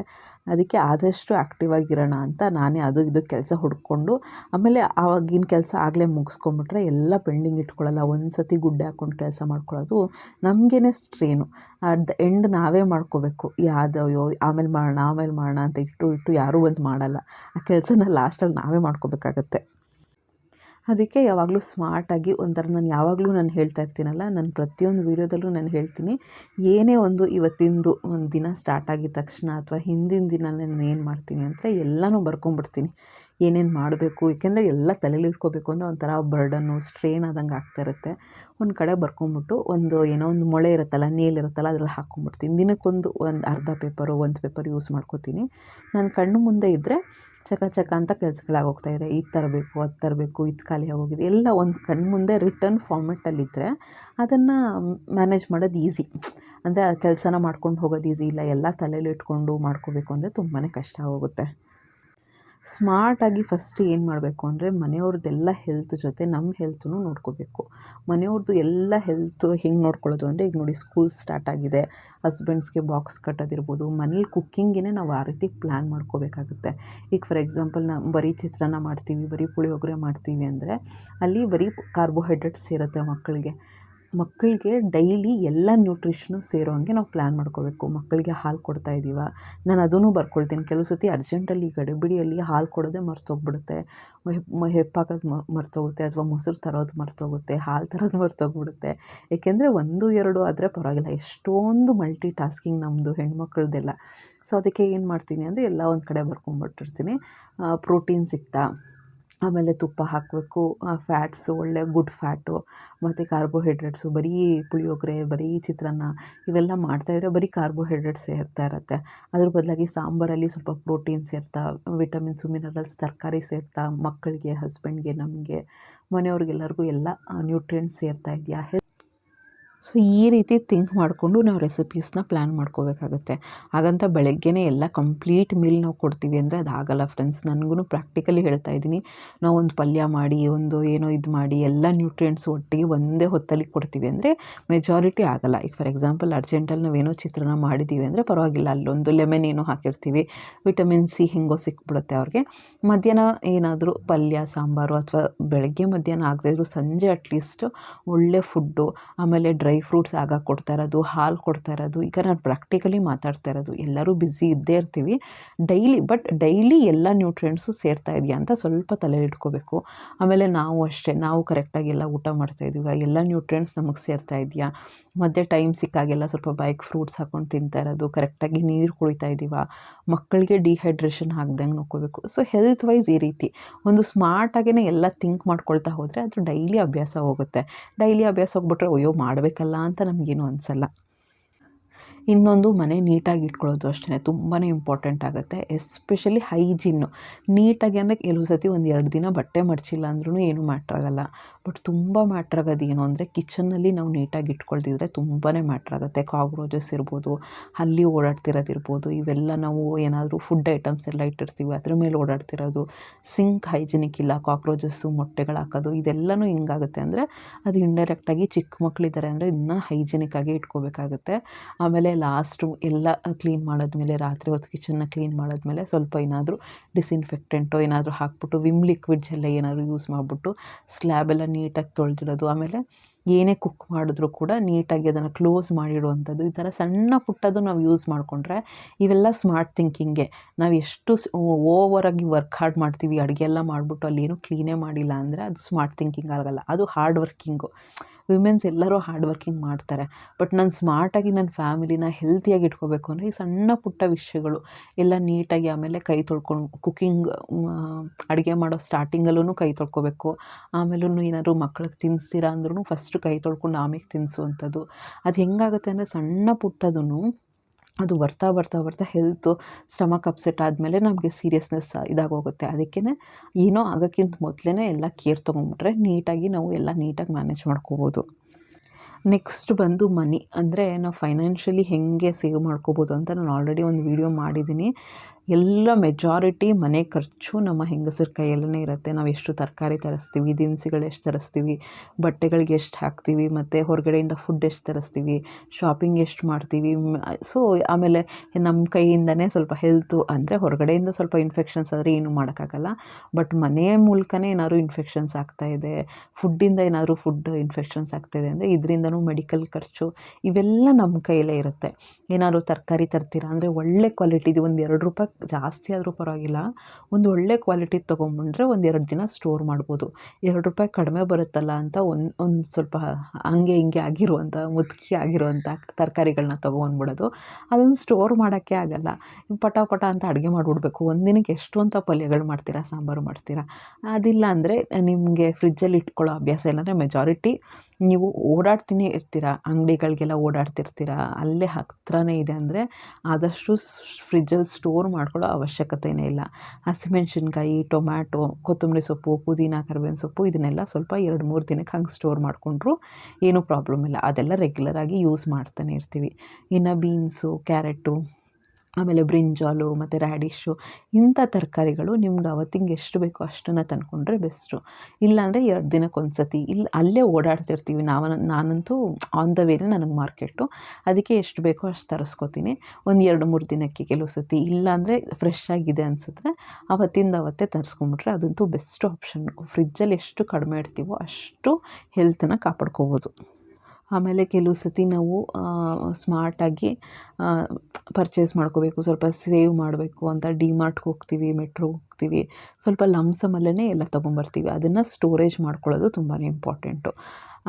ಅದಕ್ಕೆ ಆದಷ್ಟು ಆ್ಯಕ್ಟಿವ್ ಆಗಿರೋಣ ಅಂತ ನಾನೇ ಅದು ಇದು ಕೆಲಸ ಹುಡ್ಕೊಂಡು, ಆಮೇಲೆ ಆವಾಗಿನ ಕೆಲಸ ಆಗಲೇ ಮುಗಿಸ್ಕೊಂಬಿಟ್ರೆ ಎಲ್ಲ ಪೆಂಡಿಂಗ್ ಇಟ್ಕೊಳ್ಳಲ್ಲ ಒಂದು ಸತಿ ಗುಡ್ಡೆ ಹಾಕ್ಕೊಂಡು ಕೆಲಸ ಮಾಡ್ಕೊಳ್ಳೋದು ನಮಗೇನೆ ಸ್ಟ್ರೇನು ಅಟ್ ದ ಎಂಡ್ ನಾವೇ ಮಾಡ್ಕೋಬೇಕು, ಯಾವುದೋ ಆಮೇಲೆ ಮಾಡೋಣ ಆಮೇಲೆ ಮಾಡೋಣ ಅಂತ ಇಟ್ಟು ಇಟ್ಟು ಯಾರೂ ಒಂದು ಮಾಡಲ್ಲ. ಆ ಕೆಲಸನ ಲಾಸ್ಟಲ್ಲಿ ನಾವೇ ಮಾಡ್ಕೋಬೇಕಾಗತ್ತೆ. ಅದಕ್ಕೆ ಯಾವಾಗಲೂ ಸ್ಮಾರ್ಟಾಗಿ ಒಂಥರ ನಾನು ಯಾವಾಗಲೂ ನಾನು ಹೇಳ್ತಾ ಇರ್ತೀನಲ್ಲ, ನಾನು ಪ್ರತಿಯೊಂದು ವೀಡಿಯೋದಲ್ಲೂ ನಾನು ಹೇಳ್ತೀನಿ, ಏನೇ ಒಂದು ಇವತ್ತಿಂದು ಒಂದು ದಿನ ಸ್ಟಾರ್ಟ್ ಆಗಿದ ತಕ್ಷಣ ಅಥವಾ ಹಿಂದಿನ ದಿನ ನಾನು ಏನು ಮಾಡ್ತೀನಿ ಅಂದರೆ ಎಲ್ಲನೂ ಬರ್ಕೊಂಬಿಡ್ತೀನಿ. ಏನೇನು ಮಾಡಬೇಕು, ಏಕೆಂದರೆ ಎಲ್ಲ ತಲೆಯಲ್ಲಿ ಇಟ್ಕೋಬೇಕು ಅಂದರೆ ಒಂಥರ ಬರ್ಡನ್ನು ಸ್ಟ್ರೇನ್ ಆದಂಗೆ ಆಗ್ತಾ ಇರುತ್ತೆ. ಒಂದು ಕಡೆ ಬರ್ಕೊಂಬಿಟ್ಟು ಒಂದು ಏನೋ ಒಂದು ಮೊಳೆ ಇರುತ್ತಲ್ಲ ನೀಲ್ ಇರುತ್ತಲ್ಲ, ಅದ್ರಲ್ಲಿ ಹಾಕ್ಕೊಂಬಿಡ್ತೀನಿ ದಿನಕ್ಕೊಂದು ಒಂದು ಅರ್ಧ ಪೇಪರು ಒಂದು ಪೇಪರ್ ಯೂಸ್ ಮಾಡ್ಕೋತೀನಿ. ನನ್ನ ಕಣ್ಣು ಮುಂದೆ ಇದ್ದರೆ ಚಕ ಚಕ ಅಂತ ಕೆಲಸಗಳಾಗೋಗ್ತಾ ಇದೆ ಇದು ತರಬೇಕು, ಅದು ತರಬೇಕು, ಇದು ಖಾಲಿ ಆಗೋಗಿದೆ. ಎಲ್ಲ ಒಂದು ಕಣ್ಣು ಮುಂದೆ ರಿಟರ್ನ್ ಫಾರ್ಮೆಟಲ್ಲಿದ್ದರೆ ಅದನ್ನು ಮ್ಯಾನೇಜ್ ಮಾಡೋದು ಈಸಿ ಅಂದರೆ ಆ ಕೆಲಸನ ಮಾಡ್ಕೊಂಡು ಹೋಗೋದು ಈಸಿ ಇಲ್ಲ, ಎಲ್ಲ ತಲೆಯಲ್ಲಿ ಇಟ್ಕೊಂಡು ಮಾಡ್ಕೋಬೇಕು ಅಂದರೆ ತುಂಬಾ ಕಷ್ಟ ಆಗೋಗುತ್ತೆ ಸ್ಮಾರ್ಟಾಗಿ ಫಸ್ಟ್ ಏನು ಮಾಡಬೇಕು ಅಂದರೆ ಮನೆಯವ್ರದ್ದೆಲ್ಲ ಹೆಲ್ತ್ ಜೊತೆ ನಮ್ಮ ಹೆಲ್ತನ್ನು ನೋಡ್ಕೋಬೇಕು. ಮನೆಯವ್ರದ್ದು ಎಲ್ಲ ಹೆಲ್ತ್ ಹೆಂಗೆ ನೋಡ್ಕೊಳ್ಳೋದು ಅಂದರೆ ಈಗ ನೋಡಿ ಸ್ಕೂಲ್ ಸ್ಟಾರ್ಟ್ ಆಗಿದೆ ಹಸ್ಬೆಂಡ್ಸ್ಗೆ ಬಾಕ್ಸ್ ಕಟ್ಟೋದಿರ್ಬೋದು, ಮನೇಲಿ ಕುಕ್ಕಿಂಗೇ ನಾವು ಆ ರೀತಿ ಪ್ಲ್ಯಾನ್ ಮಾಡ್ಕೋಬೇಕಾಗುತ್ತೆ. ಈಗ ಫಾರ್ ಎಕ್ಸಾಂಪಲ್ ನಾವು ಬರೀ ಚಿತ್ರಾನ್ನ ಮಾಡ್ತೀವಿ, ಬರೀ ಪುಳಿಯೋಗರೆ ಮಾಡ್ತೀವಿ ಅಂದರೆ ಅಲ್ಲಿ ಬರೀ ಕಾರ್ಬೋಹೈಡ್ರೇಟ್ಸ್ ಇರುತ್ತೆ ಮಕ್ಕಳಿಗೆ. ಮಕ್ಕಳಿಗೆ ಡೈಲಿ ಎಲ್ಲ ನ್ಯೂಟ್ರಿಷನು ಸೇರೋ ಹಾಗೆ ನಾವು ಪ್ಲ್ಯಾನ್ ಮಾಡ್ಕೋಬೇಕು. ಮಕ್ಕಳಿಗೆ ಹಾಲು ಕೊಡ್ತಾ ಇದ್ದೀವ ನಾನು ಅದನ್ನು ಬರ್ಕೊಳ್ತೀನಿ. ಕೆಲವು ಸತಿ ಅರ್ಜೆಂಟಲ್ಲಿ ಗಡಿಬಿಡಿಯಲ್ಲಿ ಹಾಲು ಕೊಡೋದೇ ಮರ್ತೋಗ್ಬಿಡುತ್ತೆ. ಹೆಪ್ ಹೆಪ್ಪಾಕೋದು ಮರ್ತೋಗುತ್ತೆ ಅಥವಾ ಮೊಸರು ತರೋದು ಮರ್ತೋಗುತ್ತೆ, ಹಾಲು ತರೋದು ಮರ್ತೋಗ್ಬಿಡುತ್ತೆ. ಏಕೆಂದರೆ ಒಂದು, ಎರಡು ಆದರೆ ಪರವಾಗಿಲ್ಲ. ಎಷ್ಟೊಂದು ಮಲ್ಟಿ ಟಾಸ್ಕಿಂಗ್ ನಮ್ಮದು ಹೆಣ್ಮಕ್ಳದ್ದೆಲ್ಲ ಸೊ ಅದಕ್ಕೆ ಏನು ಮಾಡ್ತೀನಿ ಅಂದರೆ ಎಲ್ಲ ಒಂದು ಕಡೆ ಬರ್ಕೊಂಬಿಟ್ಟಿರ್ತೀನಿ. ಪ್ರೋಟೀನ್ ಸಿಗ್ತಾ ಆಮೇಲೆ ತುಪ್ಪ ಹಾಕಬೇಕು ಫ್ಯಾಟ್ಸು ಒಳ್ಳೆ ಗುಡ್ ಫ್ಯಾಟು ಮತ್ತು ಕಾರ್ಬೋಹೈಡ್ರೇಟ್ಸು ಬರೀ ಪುಳಿಯೋಗರೆ, ಬರೀ ಚಿತ್ರಾನ್ನ ಇವೆಲ್ಲ ಮಾಡ್ತಾಯಿದ್ರೆ ಬರೀ ಕಾರ್ಬೋಹೈಡ್ರೇಟ್ಸ್ ಸೇರ್ತಾ ಇರುತ್ತೆ. ಅದ್ರ ಬದಲಾಗಿ ಸಾಂಬಾರಲ್ಲಿ ಸ್ವಲ್ಪ ಪ್ರೋಟೀನ್ ಸೇರ್ತಾ ವಿಟಮಿನ್ಸ್ ಮಿನರಲ್ಸ್ ತರಕಾರಿ ಸೇರ್ತಾ, ಮಕ್ಕಳಿಗೆ ಹಸ್ಬೆಂಡ್ಗೆ ನಮಗೆ, ಮನೆಯವ್ರಿಗೆಲ್ಲರಿಗೂ ಎಲ್ಲ ನ್ಯೂಟ್ರಿಯೆಂಟ್ಸ್ ಸೇರ್ತಾ ಇದೆಯಾ? ಸೊ, ಈ ರೀತಿ ಥಿಂಕ್ ಮಾಡಿಕೊಂಡು ನಾವು ರೆಸಿಪೀಸ್ನ ಪ್ಲ್ಯಾನ್ ಮಾಡ್ಕೋಬೇಕಾಗುತ್ತೆ. ಹಾಗಂತ ಬೆಳಗ್ಗೆನೇ ಎಲ್ಲ ಕಂಪ್ಲೀಟ್ ಮೀಲ್ ನಾವು ಕೊಡ್ತೀವಿ ಅಂದರೆ ಅದು ಆಗಲ್ಲ ಫ್ರೆಂಡ್ಸ್ ನನಗೂ ಪ್ರಾಕ್ಟಿಕಲಿ ಹೇಳ್ತಾ ಇದ್ದೀನಿ. ನಾವು ಒಂದು ಪಲ್ಯ ಮಾಡಿ, ಒಂದು ಏನೋ ಇದು ಮಾಡಿ, ಎಲ್ಲ ನ್ಯೂಟ್ರಿಯೆಂಟ್ಸ್ ಒಟ್ಟಿಗೆ ಒಂದೇ ಹೊತ್ತಲ್ಲಿ ಕೊಡ್ತೀವಿ ಅಂದರೆ ಮೆಜಾರಿಟಿ ಆಗಲ್ಲ. ಈಗ ಫಾರ್ ಎಕ್ಸಾಂಪಲ್ ಅರ್ಜೆಂಟಲ್ಲಿ ನಾವೇನೋ ಚಿತ್ರಾನ್ನ ಮಾಡಿದ್ದೀವಿ ಅಂದರೆ ಪರವಾಗಿಲ್ಲ. ಅಲ್ಲೊಂದು ಲೆಮನ್ ಏನೋ ಹಾಕಿರ್ತೀವಿ. ವಿಟಮಿನ್ ಸಿ ಹಿಂಗೋ ಸಿಕ್ಬಿಡುತ್ತೆ ಅವ್ರಿಗೆ. ಮಧ್ಯಾಹ್ನ ಏನಾದರೂ ಪಲ್ಯ, ಸಾಂಬಾರು ಅಥವಾ ಬೆಳಗ್ಗೆ ಮಧ್ಯಾಹ್ನ ಆಗದೇ ಸಂಜೆ ಅಟ್ಲೀಸ್ಟ್ ಒಳ್ಳೆ ಫುಡ್ಡು ಆಮೇಲೆ ಡ್ರೈ ಡ್ರೈ ಫ್ರೂಟ್ಸ್ ಆಗ ಕೊಡ್ತಾ ಇರೋದು, ಹಾಲು ಕೊಡ್ತಾ ಇರೋದು, ಈಗ ನಾನು ಪ್ರಾಕ್ಟಿಕಲಿ ಮಾತಾಡ್ತಾ ಇರೋದು. ಎಲ್ಲರೂ ಬ್ಯುಸಿ ಇದ್ದೇ ಇರ್ತೀವಿ. ಡೈಲಿ ಬಟ್ ಡೈಲಿ ಎಲ್ಲ ನ್ಯೂಟ್ರಿಯೆಂಟ್ಸು ಸೇರ್ತಾ ಇದೆಯಾ ಅಂತ ಸ್ವಲ್ಪ ತಲೆ ಇಟ್ಕೋಬೇಕು. ಆಮೇಲೆ ನಾವು ಅಷ್ಟೇ, ನಾವು ಕರೆಕ್ಟಾಗಿ ಎಲ್ಲ ಊಟ ಮಾಡ್ತಾ ಇದೀವಿ ಎಲ್ಲ ನ್ಯೂಟ್ರಿಯೆಂಟ್ಸ್ ನಮಗೆ ಸೇರ್ತಾ ಇದೆಯಾ? ಮಧ್ಯೆ ಟೈಮ್ ಸಿಕ್ಕಾಗೆಲ್ಲ ಸ್ವಲ್ಪ ಬೈಕ್ ಫ್ರೂಟ್ಸ್ ಹಾಕ್ಕೊಂಡು ತಿಂತಾ ಇರೋದು ಕರೆಕ್ಟಾಗಿ ನೀರು ಕುಡಿತಾ ಇದ್ದೀವ? ಮಕ್ಕಳಿಗೆ ಡಿಹೈಡ್ರೇಷನ್ ಆಗ್ದಂಗೆ ನೋಡ್ಕೋಬೇಕು. ಸೊ ಹೆಲ್ತ್ ವೈಸ್ ಈ ರೀತಿ. ಒಂದು ಸ್ಮಾರ್ಟಾಗೇ ಎಲ್ಲ ಥಿಂಕ್ ಮಾಡ್ಕೊಳ್ತಾ ಹೋದರೆ ಅದು ಡೈಲಿ ಅಭ್ಯಾಸ ಹೋಗುತ್ತೆ. ಡೈಲಿ ಅಭ್ಯಾಸ ಹೋಗ್ಬಿಟ್ರೆ, ಅಯ್ಯೋ ಮಾಡಬೇಕಲ್ಲ ಅಂತ ನಮಗೇನು ಅನಿಸಲ್ಲ. ಇನ್ನೊಂದು ಮನೆ ನೀಟಾಗಿ ಇಟ್ಕೊಳ್ಳೋದು ಅಷ್ಟೇ ತುಂಬಾ ಇಂಪಾರ್ಟೆಂಟ್ ಆಗುತ್ತೆ. ಎಸ್ಪೆಷಲಿ ಹೈಜಿನ್ನು ನೀಟಾಗಿ ಅಂದರೆ ಕೆಲವು ಸತಿ ಒಂದು ಎರಡು ದಿನ ಬಟ್ಟೆ ಮಡಚಿಲ್ಲ ಅಂದ್ರೂ ಏನೂ ಮ್ಯಾಟ್ರಾಗಲ್ಲ ಬಟ್ ತುಂಬ ಮ್ಯಾಟ್ರಾಗೋದು ಏನು ಅಂದರೆ ಕಿಚನ್ನಲ್ಲಿ ನಾವು ನೀಟಾಗಿ ಇಟ್ಕೊಳ್ತಿದ್ರೆ ತುಂಬಾ ಮ್ಯಾಟ್ರಾಗುತ್ತೆ ಕಾಕ್ರೋಚಸ್ ಇರ್ಬೋದು, ಅಲ್ಲಿ ಓಡಾಡ್ತಿರೋದಿರ್ಬೋದು ಇವೆಲ್ಲ ನಾವು ಏನಾದರೂ ಫುಡ್ ಐಟಮ್ಸ್ ಎಲ್ಲ ಇಟ್ಟಿರ್ತೀವಿ, ಅದ್ರ ಮೇಲೆ ಓಡಾಡ್ತಿರೋದು. ಸಿಂಕ್ ಹೈಜಿನಿಕ್ ಇಲ್ಲ ಕಾಕ್ರೋಚಸ್ಸು ಮೊಟ್ಟೆಗಳು ಹಾಕೋದು, ಇದೆಲ್ಲನೂ ಹಿಂಗಾಗುತ್ತೆ ಅಂದರೆ ಅದು ಇಂಡೈರೆಕ್ಟಾಗಿ ಚಿಕ್ಕ ಮಕ್ಕಳಿದ್ದಾರೆ ಅಂದರೆ ಇದನ್ನ ಹೈಜಿನಿಕ್ಕಾಗಿ ಇಟ್ಕೋಬೇಕಾಗುತ್ತೆ. ಆಮೇಲೆ ಲಾಸ್ಟು ಎಲ್ಲ ಕ್ಲೀನ್ ಮಾಡಿದ್ಮೇಲೆ ರಾತ್ರಿ ಹೊತ್ತು ಕಿಚನ್ನ ಕ್ಲೀನ್ ಮಾಡಿದ್ಮೇಲೆ ಸ್ವಲ್ಪ ಏನಾದರೂ ಡಿಸಿನ್ಫೆಕ್ಟೆಂಟು ಏನಾದರೂ ಹಾಕ್ಬಿಟ್ಟು ವಿಮ್ ಲಿಕ್ವಿಡ್ಸ್ ಎಲ್ಲ ಏನಾದರೂ ಯೂಸ್ ಮಾಡಿಬಿಟ್ಟು ಸ್ಲ್ಯಾಬೆಲ್ಲ ನೀಟಾಗಿ ತೊಳೆದಿಡೋದು. ಆಮೇಲೆ ಏನೇ ಕುಕ್ ಮಾಡಿದ್ರೂ ಕೂಡ ನೀಟಾಗಿ ಅದನ್ನು ಕ್ಲೋಸ್ ಮಾಡಿಡುವಂಥದ್ದು. ಈ ಥರ ಸಣ್ಣ ಪುಟ್ಟದು ನಾವು ಯೂಸ್ ಮಾಡಿಕೊಂಡ್ರೆ ಇವೆಲ್ಲ ಸ್ಮಾರ್ಟ್ ಥಿಂಕಿಂಗೆ ನಾವು ಎಷ್ಟು ಓವರಾಗಿ ವರ್ಕ್ ಹಾರ್ಡ್ ಮಾಡ್ತೀವಿ, ಅಡುಗೆ ಎಲ್ಲ ಮಾಡಿಬಿಟ್ಟು ಅಲ್ಲಿ ಅಲ್ಲೇನು ಕ್ಲೀನೇ ಮಾಡಿಲ್ಲ ಅಂದರೆ ಅದು ಸ್ಮಾರ್ಟ್ ಥಿಂಕಿಂಗ್ ಆಗಲ್ಲ. ಅದು ಹಾರ್ಡ್ ವರ್ಕಿಂಗು ವಿಮೆನ್ಸ್ ಎಲ್ಲರೂ ಹಾರ್ಡ್ ವರ್ಕಿಂಗ್ ಮಾಡ್ತಾರೆ. ಬಟ್ ನಾನು ಸ್ಮಾರ್ಟಾಗಿ ನನ್ನ ಫ್ಯಾಮಿಲಿನ ಹೆಲ್ತಿಯಾಗಿ ಇಟ್ಕೋಬೇಕು ಅಂದರೆ ಈ ಸಣ್ಣ ಪುಟ್ಟ ವಿಷಯಗಳು, ಎಲ್ಲ ನೀಟಾಗಿ ಆಮೇಲೆ ಕೈ ತೊಳ್ಕೊಂಡು ಕುಕ್ಕಿಂಗ್ ಅಡುಗೆ ಮಾಡೋ ಸ್ಟಾರ್ಟಿಂಗಲ್ಲೂ ಕೈ ತೊಳ್ಕೊಬೇಕು. ಆಮೇಲೂ ಏನಾದರೂ ಮಕ್ಳಿಗೆ ತಿನ್ನಿಸ್ತೀರಾ ಅಂದ್ರೂ ಫಸ್ಟು ಕೈ ತೊಳ್ಕೊಂಡು ಆಮೇಲೆ ತಿನ್ನಿಸುವಂಥದ್ದು ಅದು ಹೆಂಗಾಗುತ್ತೆ ಅಂದರೆ ಸಣ್ಣ ಪುಟ್ಟದೂ ಅದು ಬರ್ತಾ ಬರ್ತಾ ಬರ್ತಾ ಹೆಲ್ತು ಸ್ಟಮಕ್ ಅಪ್ಸೆಟ್ ಆದಮೇಲೆ ನಮಗೆ ಸೀರಿಯಸ್ನೆಸ್ ಇದಾಗೋಗುತ್ತೆ. ಅದಕ್ಕೇ ಏನೋ ಆಗೋಕ್ಕಿಂತ ಮೊದಲೇ ಎಲ್ಲ ಕೇರ್ ತೊಗೊಂಬಿಟ್ರೆ ನೀಟಾಗಿ ನಾವು ಎಲ್ಲ ನೀಟಾಗಿ ಮ್ಯಾನೇಜ್ ಮಾಡ್ಕೋಬೋದು. ನೆಕ್ಸ್ಟ್ ಬಂದು ಮನಿ ಅಂದರೆ ನಾವು ಫೈನಾನ್ಷಿಯಲಿ ಹೇಗೆ ಸೇವ್ ಮಾಡ್ಕೋಬೋದು ಅಂತ ನಾನು ಆಲ್ರೆಡಿ ಒಂದು ವೀಡಿಯೋ ಮಾಡಿದ್ದೀನಿ ಎಲ್ಲ ಮೆಜಾರಿಟಿ ಮನೆ ಖರ್ಚು ನಮ್ಮ ಹೆಂಗಸರ ಕೈಯಲ್ಲೇ ಇರುತ್ತೆ. ನಾವು ಎಷ್ಟು ತರಕಾರಿ ತರಿಸ್ತೀವಿ, ದಿನಸಿಗಳು ಎಷ್ಟು ತರಿಸ್ತೀವಿ, ಬಟ್ಟೆಗಳಿಗೆ ಎಷ್ಟು ಹಾಕ್ತೀವಿ, ಮತ್ತು ಹೊರಗಡೆಯಿಂದ ಫುಡ್ ಎಷ್ಟು ತರಿಸ್ತೀವಿ ಶಾಪಿಂಗ್ ಎಷ್ಟು ಮಾಡ್ತೀವಿ ಸೊ ಆಮೇಲೆ ನಮ್ಮ ಕೈಯಿಂದನೇ ಸ್ವಲ್ಪ ಹೆಲ್ತು ಅಂದರೆ ಹೊರಗಡೆಯಿಂದ ಸ್ವಲ್ಪ ಇನ್ಫೆಕ್ಷನ್ಸ್ ಆದರೆ ಏನೂ ಮಾಡೋಕ್ಕಾಗಲ್ಲ. ಬಟ್ ಮನೆಯ ಮೂಲಕನೇ ಏನಾದರೂ ಇನ್ಫೆಕ್ಷನ್ಸ್ ಆಗ್ತಾಯಿದೆ ಫುಡ್ಡಿಂದ ಏನಾದರೂ ಫುಡ್ ಇನ್ಫೆಕ್ಷನ್ಸ್ ಆಗ್ತಾಯಿದೆ ಅಂದರೆ ಇದರಿಂದನೂ ಮೆಡಿಕಲ್ ಖರ್ಚು ಇವೆಲ್ಲ ನಮ್ಮ ಕೈಯಲ್ಲೇ ಇರುತ್ತೆ. ಏನಾದರೂ ತರಕಾರಿ ತರ್ತೀರಾ ಅಂದರೆ ಒಳ್ಳೆ ಕ್ವಾಲಿಟಿದು ಒಂದು ಎರಡು ರೂಪಾಯಿ ಜಾಸ್ತಿ ಆದರೂ ಪರವಾಗಿಲ್ಲ. ಒಂದು ಒಳ್ಳೆ ಕ್ವಾಲಿಟಿ ತೊಗೊಂಬಂದ್ರೆ ಒಂದು ಎರಡು ದಿನ ಸ್ಟೋರ್ ಮಾಡ್ಬೋದು. ಎರಡು ರೂಪಾಯಿ ಕಡಿಮೆ ಬರುತ್ತಲ್ಲ ಅಂತ ಒಂದು ಒಂದು ಸ್ವಲ್ಪ ಹಂಗೆ ಹಿಂಗೆ ಆಗಿರುವಂಥ ಮುದುಕಿ ಆಗಿರುವಂಥ ತರಕಾರಿಗಳನ್ನ ತೊಗೊಂಡ್ಬಿಡೋದು. ಅದನ್ನು ಸ್ಟೋರ್ ಮಾಡೋಕ್ಕೆ ಆಗಲ್ಲ. ಪಟ ಪಟ ಅಂತ ಅಡುಗೆ ಮಾಡಿಬಿಡ್ಬೇಕು. ಒಂದಿನಕ್ಕೆ ಎಷ್ಟು ಅಂತ ಪಲ್ಯಗಳು ಮಾಡ್ತೀರಾ, ಸಾಂಬಾರು ಮಾಡ್ತೀರಾ? ಅದಿಲ್ಲ ಅಂದರೆ ನಿಮಗೆ ಫ್ರಿಜ್ಜಲ್ಲಿ ಇಟ್ಕೊಳ್ಳೋ ಅಭ್ಯಾಸ ಇಲ್ಲಾಂದರೆ ಮೆಜಾರಿಟಿ ನೀವು ಓಡಾಡ್ತೀನಿ ಇರ್ತೀರ? ಅಂಗಡಿಗಳಿಗೆಲ್ಲ ಓಡಾಡ್ತಿರ್ತೀರ? ಅಲ್ಲೇ ಹತ್ರನೇ ಇದೆ ಅಂದರೆ ಆದಷ್ಟು ಫ್ರಿಜ್ಜಲ್ಲಿ ಸ್ಟೋರ್ ಮಾಡ್ಕೊಳ್ಳೋ ಅವಶ್ಯಕತೆಯೇ ಇಲ್ಲ. ಹಸಿಮೆಣ್ಸಿನ್ಕಾಯಿ, ಟೊಮ್ಯಾಟೊ, ಕೊತ್ತಂಬರಿ ಸೊಪ್ಪು, ಪುದೀನ, ಕರಿಬೇವಿನ ಸೊಪ್ಪು ಇದನ್ನೆಲ್ಲ ಸ್ವಲ್ಪ ಎರಡು ಮೂರು ದಿನಕ್ಕೆ ಹಂಗೆ ಸ್ಟೋರ್ ಮಾಡಿಕೊಂಡ್ರು ಏನೂ ಪ್ರಾಬ್ಲಮ್ ಇಲ್ಲ. ಅದೆಲ್ಲ ರೆಗ್ಯುಲರಾಗಿ ಯೂಸ್ ಮಾಡ್ತಾನೆ ಇರ್ತೀವಿ. ಇನ್ನು ಬೀನ್ಸು ಕ್ಯಾರೆಟು ಆಮೇಲೆ ಬ್ರಿಂಜಾಲು ಮತ್ತು ರ್ಯಾಡಿಶು ಇಂಥ ತರಕಾರಿಗಳು ನಿಮ್ಗೆ ಅವತ್ತಿಂಗೆ ಎಷ್ಟು ಬೇಕೋ ಅಷ್ಟನ್ನು ತಂದ್ಕೊಂಡ್ರೆ ಬೆಸ್ಟು. ಇಲ್ಲಾಂದರೆ ಎರಡು ದಿನಕ್ಕೆ ಒಂದು ಸತಿ ಇಲ್ಲಿ ಅಲ್ಲೇ ಓಡಾಡ್ತಿರ್ತೀವಿ ನಾವು ನಾನಂತೂ ಆನ್ ದ ವೇನೇ ನನಗೆ ಮಾರ್ಕೆಟು ಅದಕ್ಕೆ ಎಷ್ಟು ಬೇಕೋ ಅಷ್ಟು ತರಿಸ್ಕೊತೀನಿ. ಒಂದು ಎರಡು ಮೂರು ದಿನಕ್ಕೆ ಕೆಲವು ಸತಿ ಇಲ್ಲಾಂದರೆ ಫ್ರೆಶ್ ಆಗಿದೆ ಅನಿಸಿದ್ರೆ ಅವತ್ತಿಂದ ಅವತ್ತೇ ತರಿಸ್ಕೊಂಬಿಟ್ರೆ ಅದಂತೂ ಬೆಸ್ಟ್ ಆಪ್ಷನ್ನು ಫ್ರಿಜ್ಜಲ್ಲಿ ಎಷ್ಟು ಕಡಿಮೆ ಇಡ್ತೀವೋ ಅಷ್ಟು ಹೆಲ್ತನ್ನು ಕಾಪಾಡ್ಕೋಬೋದು. ಆಮೇಲೆ ಕೆಲವು ಸತಿ ನಾವು ಸ್ಮಾರ್ಟಾಗಿ ಪರ್ಚೇಸ್ ಮಾಡ್ಕೋಬೇಕು, ಸ್ವಲ್ಪ ಸೇವ್ ಮಾಡಬೇಕು ಅಂತ ಡಿ ಮಾರ್ಟ್ಗೆ ಹೋಗ್ತೀವಿ ಮೆಟ್ರೋಗೆ ಹೋಗ್ತೀವಿ ಸ್ವಲ್ಪ ಲಮ್ಸಮಲ್ಲೇ ಎಲ್ಲ ತೊಗೊಂಬರ್ತೀವಿ. ಅದನ್ನು ಸ್ಟೋರೇಜ್ ಮಾಡ್ಕೊಳ್ಳೋದು ತುಂಬಾ ಇಂಪಾರ್ಟೆಂಟು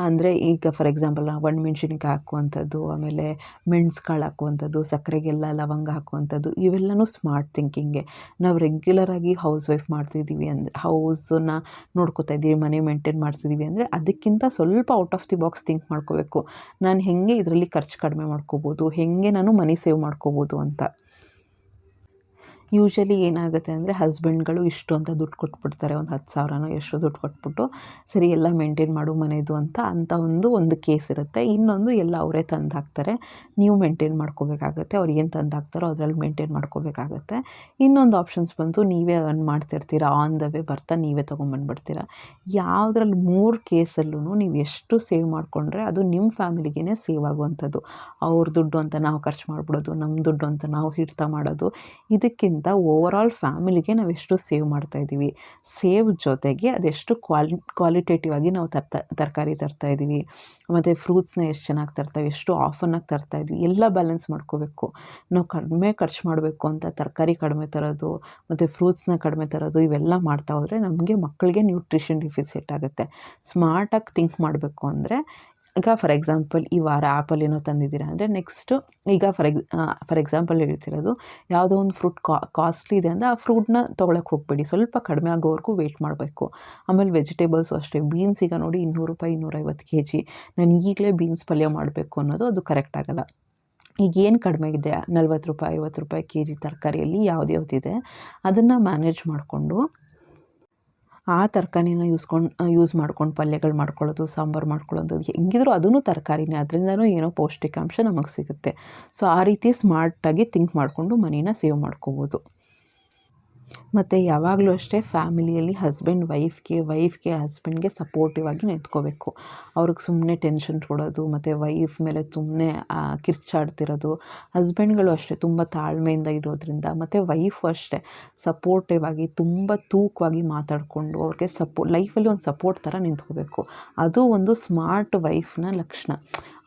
ಅಂದರೆ ಈಗ ಫಾರ್ ಎಕ್ಸಾಂಪಲ್ ಒಣಮೆಣ್ಸಿನ್ಕಾಯಿ ಹಾಕುವಂಥದ್ದು, ಆಮೇಲೆ ಮೆಣ್ಸುಕಾಳು ಹಾಕುವಂಥದ್ದು, ಸಕ್ಕರೆಗೆಲ್ಲ ಲವಂಗ ಹಾಕುವಂಥದ್ದು ಇವೆಲ್ಲವೂ ಸ್ಮಾರ್ಟ್ ಥಿಂಕಿಂಗೆ ನಾವು ರೆಗ್ಯುಲರಾಗಿ ಹೌಸ್ ವೈಫ್ ಮಾಡ್ತಿದ್ದೀವಿ ಅಂದರೆ ಹೌಸನ್ನು ನೋಡ್ಕೋತಾ ಇದ್ದೀವಿ, ಮನೆ ಮೇಂಟೈನ್ ಮಾಡ್ತಿದ್ದೀವಿ ಅಂದರೆ ಅದಕ್ಕಿಂತ ಸ್ವಲ್ಪ out of the box think ಮಾಡ್ಕೋಬೇಕು. ನಾನು ಹೇಗೆ ಇದರಲ್ಲಿ ಖರ್ಚು ಕಡಿಮೆ ಮಾಡ್ಕೋಬೋದು? ಹೇಗೆ ನಾನು ಮನಿ ಸೇವ್ ಮಾಡ್ಕೋಬೋದು ಅಂತ. ಯೂಶ್ವಲಿ ಏನಾಗುತ್ತೆ ಅಂದರೆ ಹಸ್ಬೆಂಡ್ಗಳು ಇಷ್ಟು ಅಂತ ದುಡ್ಡು ಕೊಟ್ಬಿಡ್ತಾರೆ. ಒಂದು ಹತ್ತು ಸಾವಿರನೋ ಎಷ್ಟು ದುಡ್ಡು ಕೊಟ್ಬಿಟ್ಟು ಸರಿ ಎಲ್ಲ ಮೇಂಟೈನ್ ಮಾಡು ಮನೆಯದು ಅಂತ ಅಂತ ಒಂದು ಒಂದು ಕೇಸ್ ಇರುತ್ತೆ. ಇನ್ನೊಂದು ಎಲ್ಲ ಅವರೇ ತಂದು ಹಾಕ್ತಾರೆ. ನೀವು ಮೇಂಟೈನ್ ಮಾಡ್ಕೋಬೇಕಾಗತ್ತೆ. ಅವ್ರು ಏನು ತಂದು ಹಾಕ್ತಾರೋ ಅದರಲ್ಲಿ ಮೇಂಟೈನ್ ಮಾಡ್ಕೋಬೇಕಾಗತ್ತೆ. ಇನ್ನೊಂದು ಆಪ್ಷನ್ಸ್ ಬಂತು. ನೀವೇ ಅರ್ನ್ ಮಾಡ್ತಿರ್ತೀರ? ಆನ್ ದ ವೇ ಬರ್ತಾ ನೀವೇ ತೊಗೊಂಬಂದ್ಬಿಡ್ತೀರ? ಯಾವುದ್ರಲ್ಲಿ ಮೂರು ಕೇಸಲ್ಲೂ ನೀವು ಎಷ್ಟು ಸೇವ್ ಮಾಡಿಕೊಂಡ್ರೆ ಅದು ನಿಮ್ಮ ಫ್ಯಾಮಿಲಿಗೇ ಸೇವ್ ಆಗುವಂಥದ್ದು. ಅವ್ರ ದುಡ್ಡು ಅಂತ ನಾವು ಖರ್ಚು ಮಾಡಿಬಿಡೋದು ನಮ್ಮ ದುಡ್ಡು ಅಂತ ನಾವು ಹಿಡ್ತಾ ಮಾಡೋದು. ಇದಕ್ಕಿಂತ ಓವರ್ ಆಲ್ ಫ್ಯಾಮಿಲಿಗೆ ನಾವು ಎಷ್ಟು ಸೇವ್ ಮಾಡ್ತಾ ಇದ್ದೀವಿ. ಸೇವ್ ಜೊತೆಗೆ ಅದೆಷ್ಟು ಕ್ವಾಲಿ ಕ್ವಾಲಿಟೇಟಿವ್ ಆಗಿ ನಾವು ತರ್ತಾ, ತರಕಾರಿ ತರ್ತಾ ಇದ್ದೀವಿ. ಮತ್ತು ಫ್ರೂಟ್ಸ್ನ ಎಷ್ಟು ಚೆನ್ನಾಗಿ ತರ್ತಾವೆ, ಎಷ್ಟು ಆಫನ್ನಾಗಿ ತರ್ತಾ ಇದ್ವಿ. ಎಲ್ಲ ಬ್ಯಾಲೆನ್ಸ್ ಮಾಡ್ಕೋಬೇಕು. ನಾವು ಕಡಿಮೆ ಖರ್ಚು ಮಾಡಬೇಕು ಅಂತ ತರಕಾರಿ ಕಡಿಮೆ ತರೋದು, ಮತ್ತು ಫ್ರೂಟ್ಸ್ನ ಕಡಿಮೆ ತರೋದು ಇವೆಲ್ಲ ಮಾಡ್ತಾ ಹೋದರೆ ನಮಗೆ ಮಕ್ಕಳಿಗೆ ನ್ಯೂಟ್ರಿಷನ್ ಡಿಫಿಸಿಟ್ ಆಗುತ್ತೆ. ಸ್ಮಾರ್ಟಾಗಿ ಥಿಂಕ್ ಮಾಡಬೇಕು ಅಂದರೆ ಈಗ ಫಾರ್ ಎಕ್ಸಾಂಪಲ್ ಈ ವಾರ ಆ್ಯಪಲ್ ಏನೋ ತಂದಿದ್ದೀರಾ ಅಂದರೆ ನೆಕ್ಸ್ಟು ಈಗ ಫಾರ್ ಎಕ್ಸ್ ಫಾರ್ ಎಕ್ಸಾಂಪಲ್ ಹೇಳ್ತಿರೋದು, ಯಾವುದೋ ಒಂದು ಫ್ರೂಟ್ ಕಾಸ್ಟ್ಲಿ ಇದೆ ಅಂದರೆ ಆ ಫ್ರೂಟ್ನ ತೊಗೊಳಕ್ಕೆ ಹೋಗಬೇಡಿ. ಸ್ವಲ್ಪ ಕಡಿಮೆ ಆಗೋವರೆಗೂ ವೆಯ್ಟ್ ಮಾಡಬೇಕು. ಆಮೇಲೆ ವೆಜಿಟೇಬಲ್ಸು ಅಷ್ಟೇ. ಬೀನ್ಸ್ ಈಗ ನೋಡಿ ಇನ್ನೂರು ರೂಪಾಯಿ, ಇನ್ನೂರೈವತ್ತು ಕೆ ಜಿ ನಾನು ಈಗಲೇ ಬೀನ್ಸ್ ಪಲ್ಯ ಮಾಡಬೇಕು ಅನ್ನೋದು ಅದು ಕರೆಕ್ಟ್ ಆಗಲ್ಲ. ಈಗ ಏನು ಕಡಿಮೆ ಇದೆ? ನಲ್ವತ್ತು ರೂಪಾಯಿ, ಐವತ್ತು ರೂಪಾಯಿ ಕೆ ಜಿ ತರಕಾರಿಯಲ್ಲಿ ಯಾವ್ದು ಯಾವುದಿದೆ ಅದನ್ನು ಮ್ಯಾನೇಜ್ ಮಾಡಿಕೊಂಡು ಆ ತರಕಾರಿನ ಯೂಸ್ಕೊಂಡು ಯೂಸ್ ಮಾಡ್ಕೊಂಡು ಪಲ್ಯಗಳು ಮಾಡ್ಕೊಳ್ಳೋದು, ಸಾಂಬಾರು ಮಾಡ್ಕೊಳ್ಳೋದು, ಹೆಂಗಿದ್ರು ಅದೂ ತರಕಾರಿನೇ. ಅದರಿಂದನೂ ಏನೋ ಪೌಷ್ಟಿಕಾಂಶ ನಮಗೆ ಸಿಗುತ್ತೆ. ಸೊ, ಆ ರೀತಿ ಸ್ಮಾರ್ಟಾಗಿ ಥಿಂಕ್ ಮಾಡಿಕೊಂಡು ಮನಿನ ಸೇವ್ ಮಾಡ್ಕೋಬೋದು. ಮತ್ತು ಯಾವಾಗಲೂ ಅಷ್ಟೇ ಫ್ಯಾಮಿಲಿಯಲ್ಲಿ ಹಸ್ಬೆಂಡ್ ವೈಫ್ಗೆ ವೈಫ್ಗೆ, ಹಸ್ಬೆಂಡ್ಗೆ ಸಪೋರ್ಟಿವ್ ಆಗಿ ನಿಂತ್ಕೋಬೇಕು. ಅವ್ರಿಗೆ ಸುಮ್ಮನೆ ಟೆನ್ಷನ್ ಕೊಡೋದು, ಮತ್ತು ವೈಫ್ ಮೇಲೆ ಸುಮ್ಮನೆ ಕಿರ್ಚಾಡ್ತಿರೋದು. ಹಸ್ಬೆಂಡ್ಗಳು ಅಷ್ಟೇ ತುಂಬ ತಾಳ್ಮೆಯಿಂದ ಇರೋದ್ರಿಂದ, ಮತ್ತು ವೈಫು ಅಷ್ಟೇ ಸಪೋರ್ಟಿವ್ ಆಗಿ ತುಂಬ ತೂಕವಾಗಿ ಮಾತಾಡಿಕೊಂಡು ಅವ್ರಿಗೆ ಸಪೋ, ಲೈಫಲ್ಲಿ ಒಂದು ಸಪೋರ್ಟ್ ಥರ ನಿಂತ್ಕೋಬೇಕು. ಅದು ಒಂದು ಸ್ಮಾರ್ಟ್ ವೈಫ್ನ ಲಕ್ಷಣ.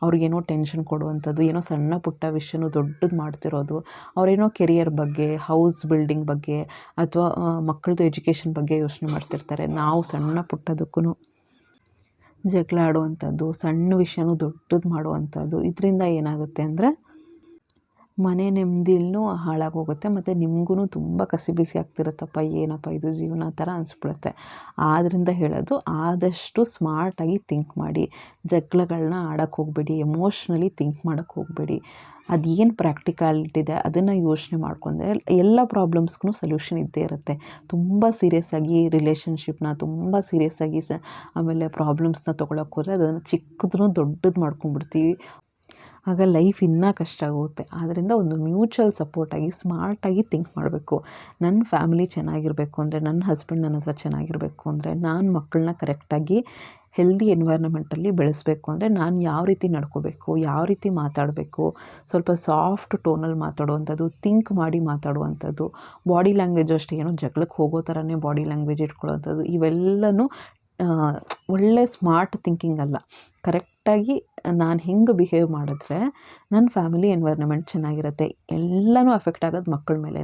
ಅವ್ರಿಗೇನೋ ಟೆನ್ಷನ್ ಕೊಡುವಂಥದ್ದು, ಏನೋ ಸಣ್ಣ ಪುಟ್ಟ ವಿಷಯನು ದೊಡ್ಡದು ಮಾಡ್ತಿರೋದು, ಅವರೇನೋ ಕೆರಿಯರ್ ಬಗ್ಗೆ ಹೌಸ್ ಬಿಲ್ಡಿಂಗ್ ಬಗ್ಗೆ ಅಥವಾ ಮಕ್ಕಳದ್ದು ಎಜುಕೇಷನ್ ಬಗ್ಗೆ ಯೋಚನೆ ಮಾಡ್ತಿರ್ತಾರೆ. ನಾವು ಸಣ್ಣ ಪುಟ್ಟದಕ್ಕೂ ಜಗಳ ಆಡುವಂಥದ್ದು, ಸಣ್ಣ ವಿಷಯನೂ ದೊಡ್ಡದು ಮಾಡುವಂಥದ್ದು, ಇದರಿಂದ ಏನಾಗುತ್ತೆ ಅಂದರೆ ಮನೆ ನೆಮ್ಮದಿನೂ ಹಾಳಾಗೋಗುತ್ತೆ ಮತ್ತು ನಿಮಗೂ ತುಂಬ ಕಸಿ ಬಿಸಿ ಆಗ್ತಿರುತ್ತಪ್ಪ, ಏನಪ್ಪ ಇದು ಜೀವನ ಥರ ಅನಿಸ್ಬಿಡುತ್ತೆ. ಆದ್ದರಿಂದ ಹೇಳೋದು ಆದಷ್ಟು ಸ್ಮಾರ್ಟಾಗಿ ಥಿಂಕ್ ಮಾಡಿ ಜಗಳಗಳನ್ನ ಆಡೋಕ್ಕೆ ಹೋಗಬೇಡಿ ಎಮೋಷ್ನಲಿ ಥಿಂಕ್ ಮಾಡೋಕ್ಕೆ ಹೋಗಬೇಡಿ. ಅದೇನು ಪ್ರಾಕ್ಟಿಕಾಲಿಟಿ ಇದೆ ಅದನ್ನು ಯೋಚನೆ ಮಾಡ್ಕೊಂಡ್ರೆ ಎಲ್ಲ ಪ್ರಾಬ್ಲಮ್ಸ್ಗೂ ಸೊಲ್ಯೂಷನ್ ಇದ್ದೇ ಇರುತ್ತೆ. ತುಂಬ ಸೀರಿಯಸ್ಸಾಗಿ ರಿಲೇಷನ್ಶಿಪ್ನ ತುಂಬ ಸೀರಿಯಸ್ಸಾಗಿ ಸ ಆಮೇಲೆ ಪ್ರಾಬ್ಲಮ್ಸ್ನ ತೊಗೊಳಕ್ಕೆ ಹೋದರೆ ಅದನ್ನು ಚಿಕ್ಕದನ್ನು ದೊಡ್ಡದು ಮಾಡ್ಕೊಂಡ್ಬಿಡ್ತೀವಿ. ಆಗ ಲೈಫ್ ಇನ್ನೂ ಕಷ್ಟ ಆಗುತ್ತೆ. ಆದ್ದರಿಂದ ಒಂದು ಮ್ಯೂಚುವಲ್ ಸಪೋರ್ಟಾಗಿ ಸ್ಮಾರ್ಟಾಗಿ ಥಿಂಕ್ ಮಾಡಬೇಕು. ನನ್ನ ಫ್ಯಾಮಿಲಿ ಚೆನ್ನಾಗಿರಬೇಕು ಅಂದರೆ ನನ್ನ ಹಸ್ಬೆಂಡ್ ನನ್ನ ಹತ್ರ ಚೆನ್ನಾಗಿರಬೇಕು ಅಂದರೆ, ನಾನು ಮಕ್ಕಳನ್ನ ಕರೆಕ್ಟಾಗಿ ಹೆಲ್ದಿ ಎನ್ವೈರ್ನಮೆಂಟಲ್ಲಿ ಬೆಳೆಸಬೇಕು ಅಂದರೆ, ನಾನು ಯಾವ ರೀತಿ ನಡ್ಕೋಬೇಕು, ಯಾವ ರೀತಿ ಮಾತಾಡಬೇಕು, ಸ್ವಲ್ಪ ಸಾಫ್ಟ್ ಟೋನಲ್ಲಿ ಮಾತಾಡುವಂಥದ್ದು ಥಿಂಕ್ ಮಾಡಿ ಮಾತಾಡುವಂಥದ್ದು ಬಾಡಿ ಲ್ಯಾಂಗ್ವೇಜ್ ಅಷ್ಟೇ, ಏನೋ ಜಗಳಕ್ಕೆ ಹೋಗೋ ಥರನೇ ಬಾಡಿ ಲ್ಯಾಂಗ್ವೇಜ್ ಇಟ್ಕೊಳ್ಳೋವಂಥದ್ದು ಇವೆಲ್ಲವೂ ಒಳ್ಳೆ ಸ್ಮಾರ್ಟ್ ಥಿಂಕಿಂಗ್ ಅಲ್ಲ. ಕರೆಕ್ಟಾಗಿ ನಾನು ಹೆಂಗೆ ಬಿಹೇವ್ ಮಾಡಿದ್ರೆ ನನ್ನ ಫ್ಯಾಮಿಲಿ ಎನ್ವೈರ್ನಮೆಂಟ್ ಚೆನ್ನಾಗಿರುತ್ತೆ. ಎಲ್ಲನೂ ಅಫೆಕ್ಟ್ ಆಗೋದು ಮಕ್ಕಳ ಮೇಲೇ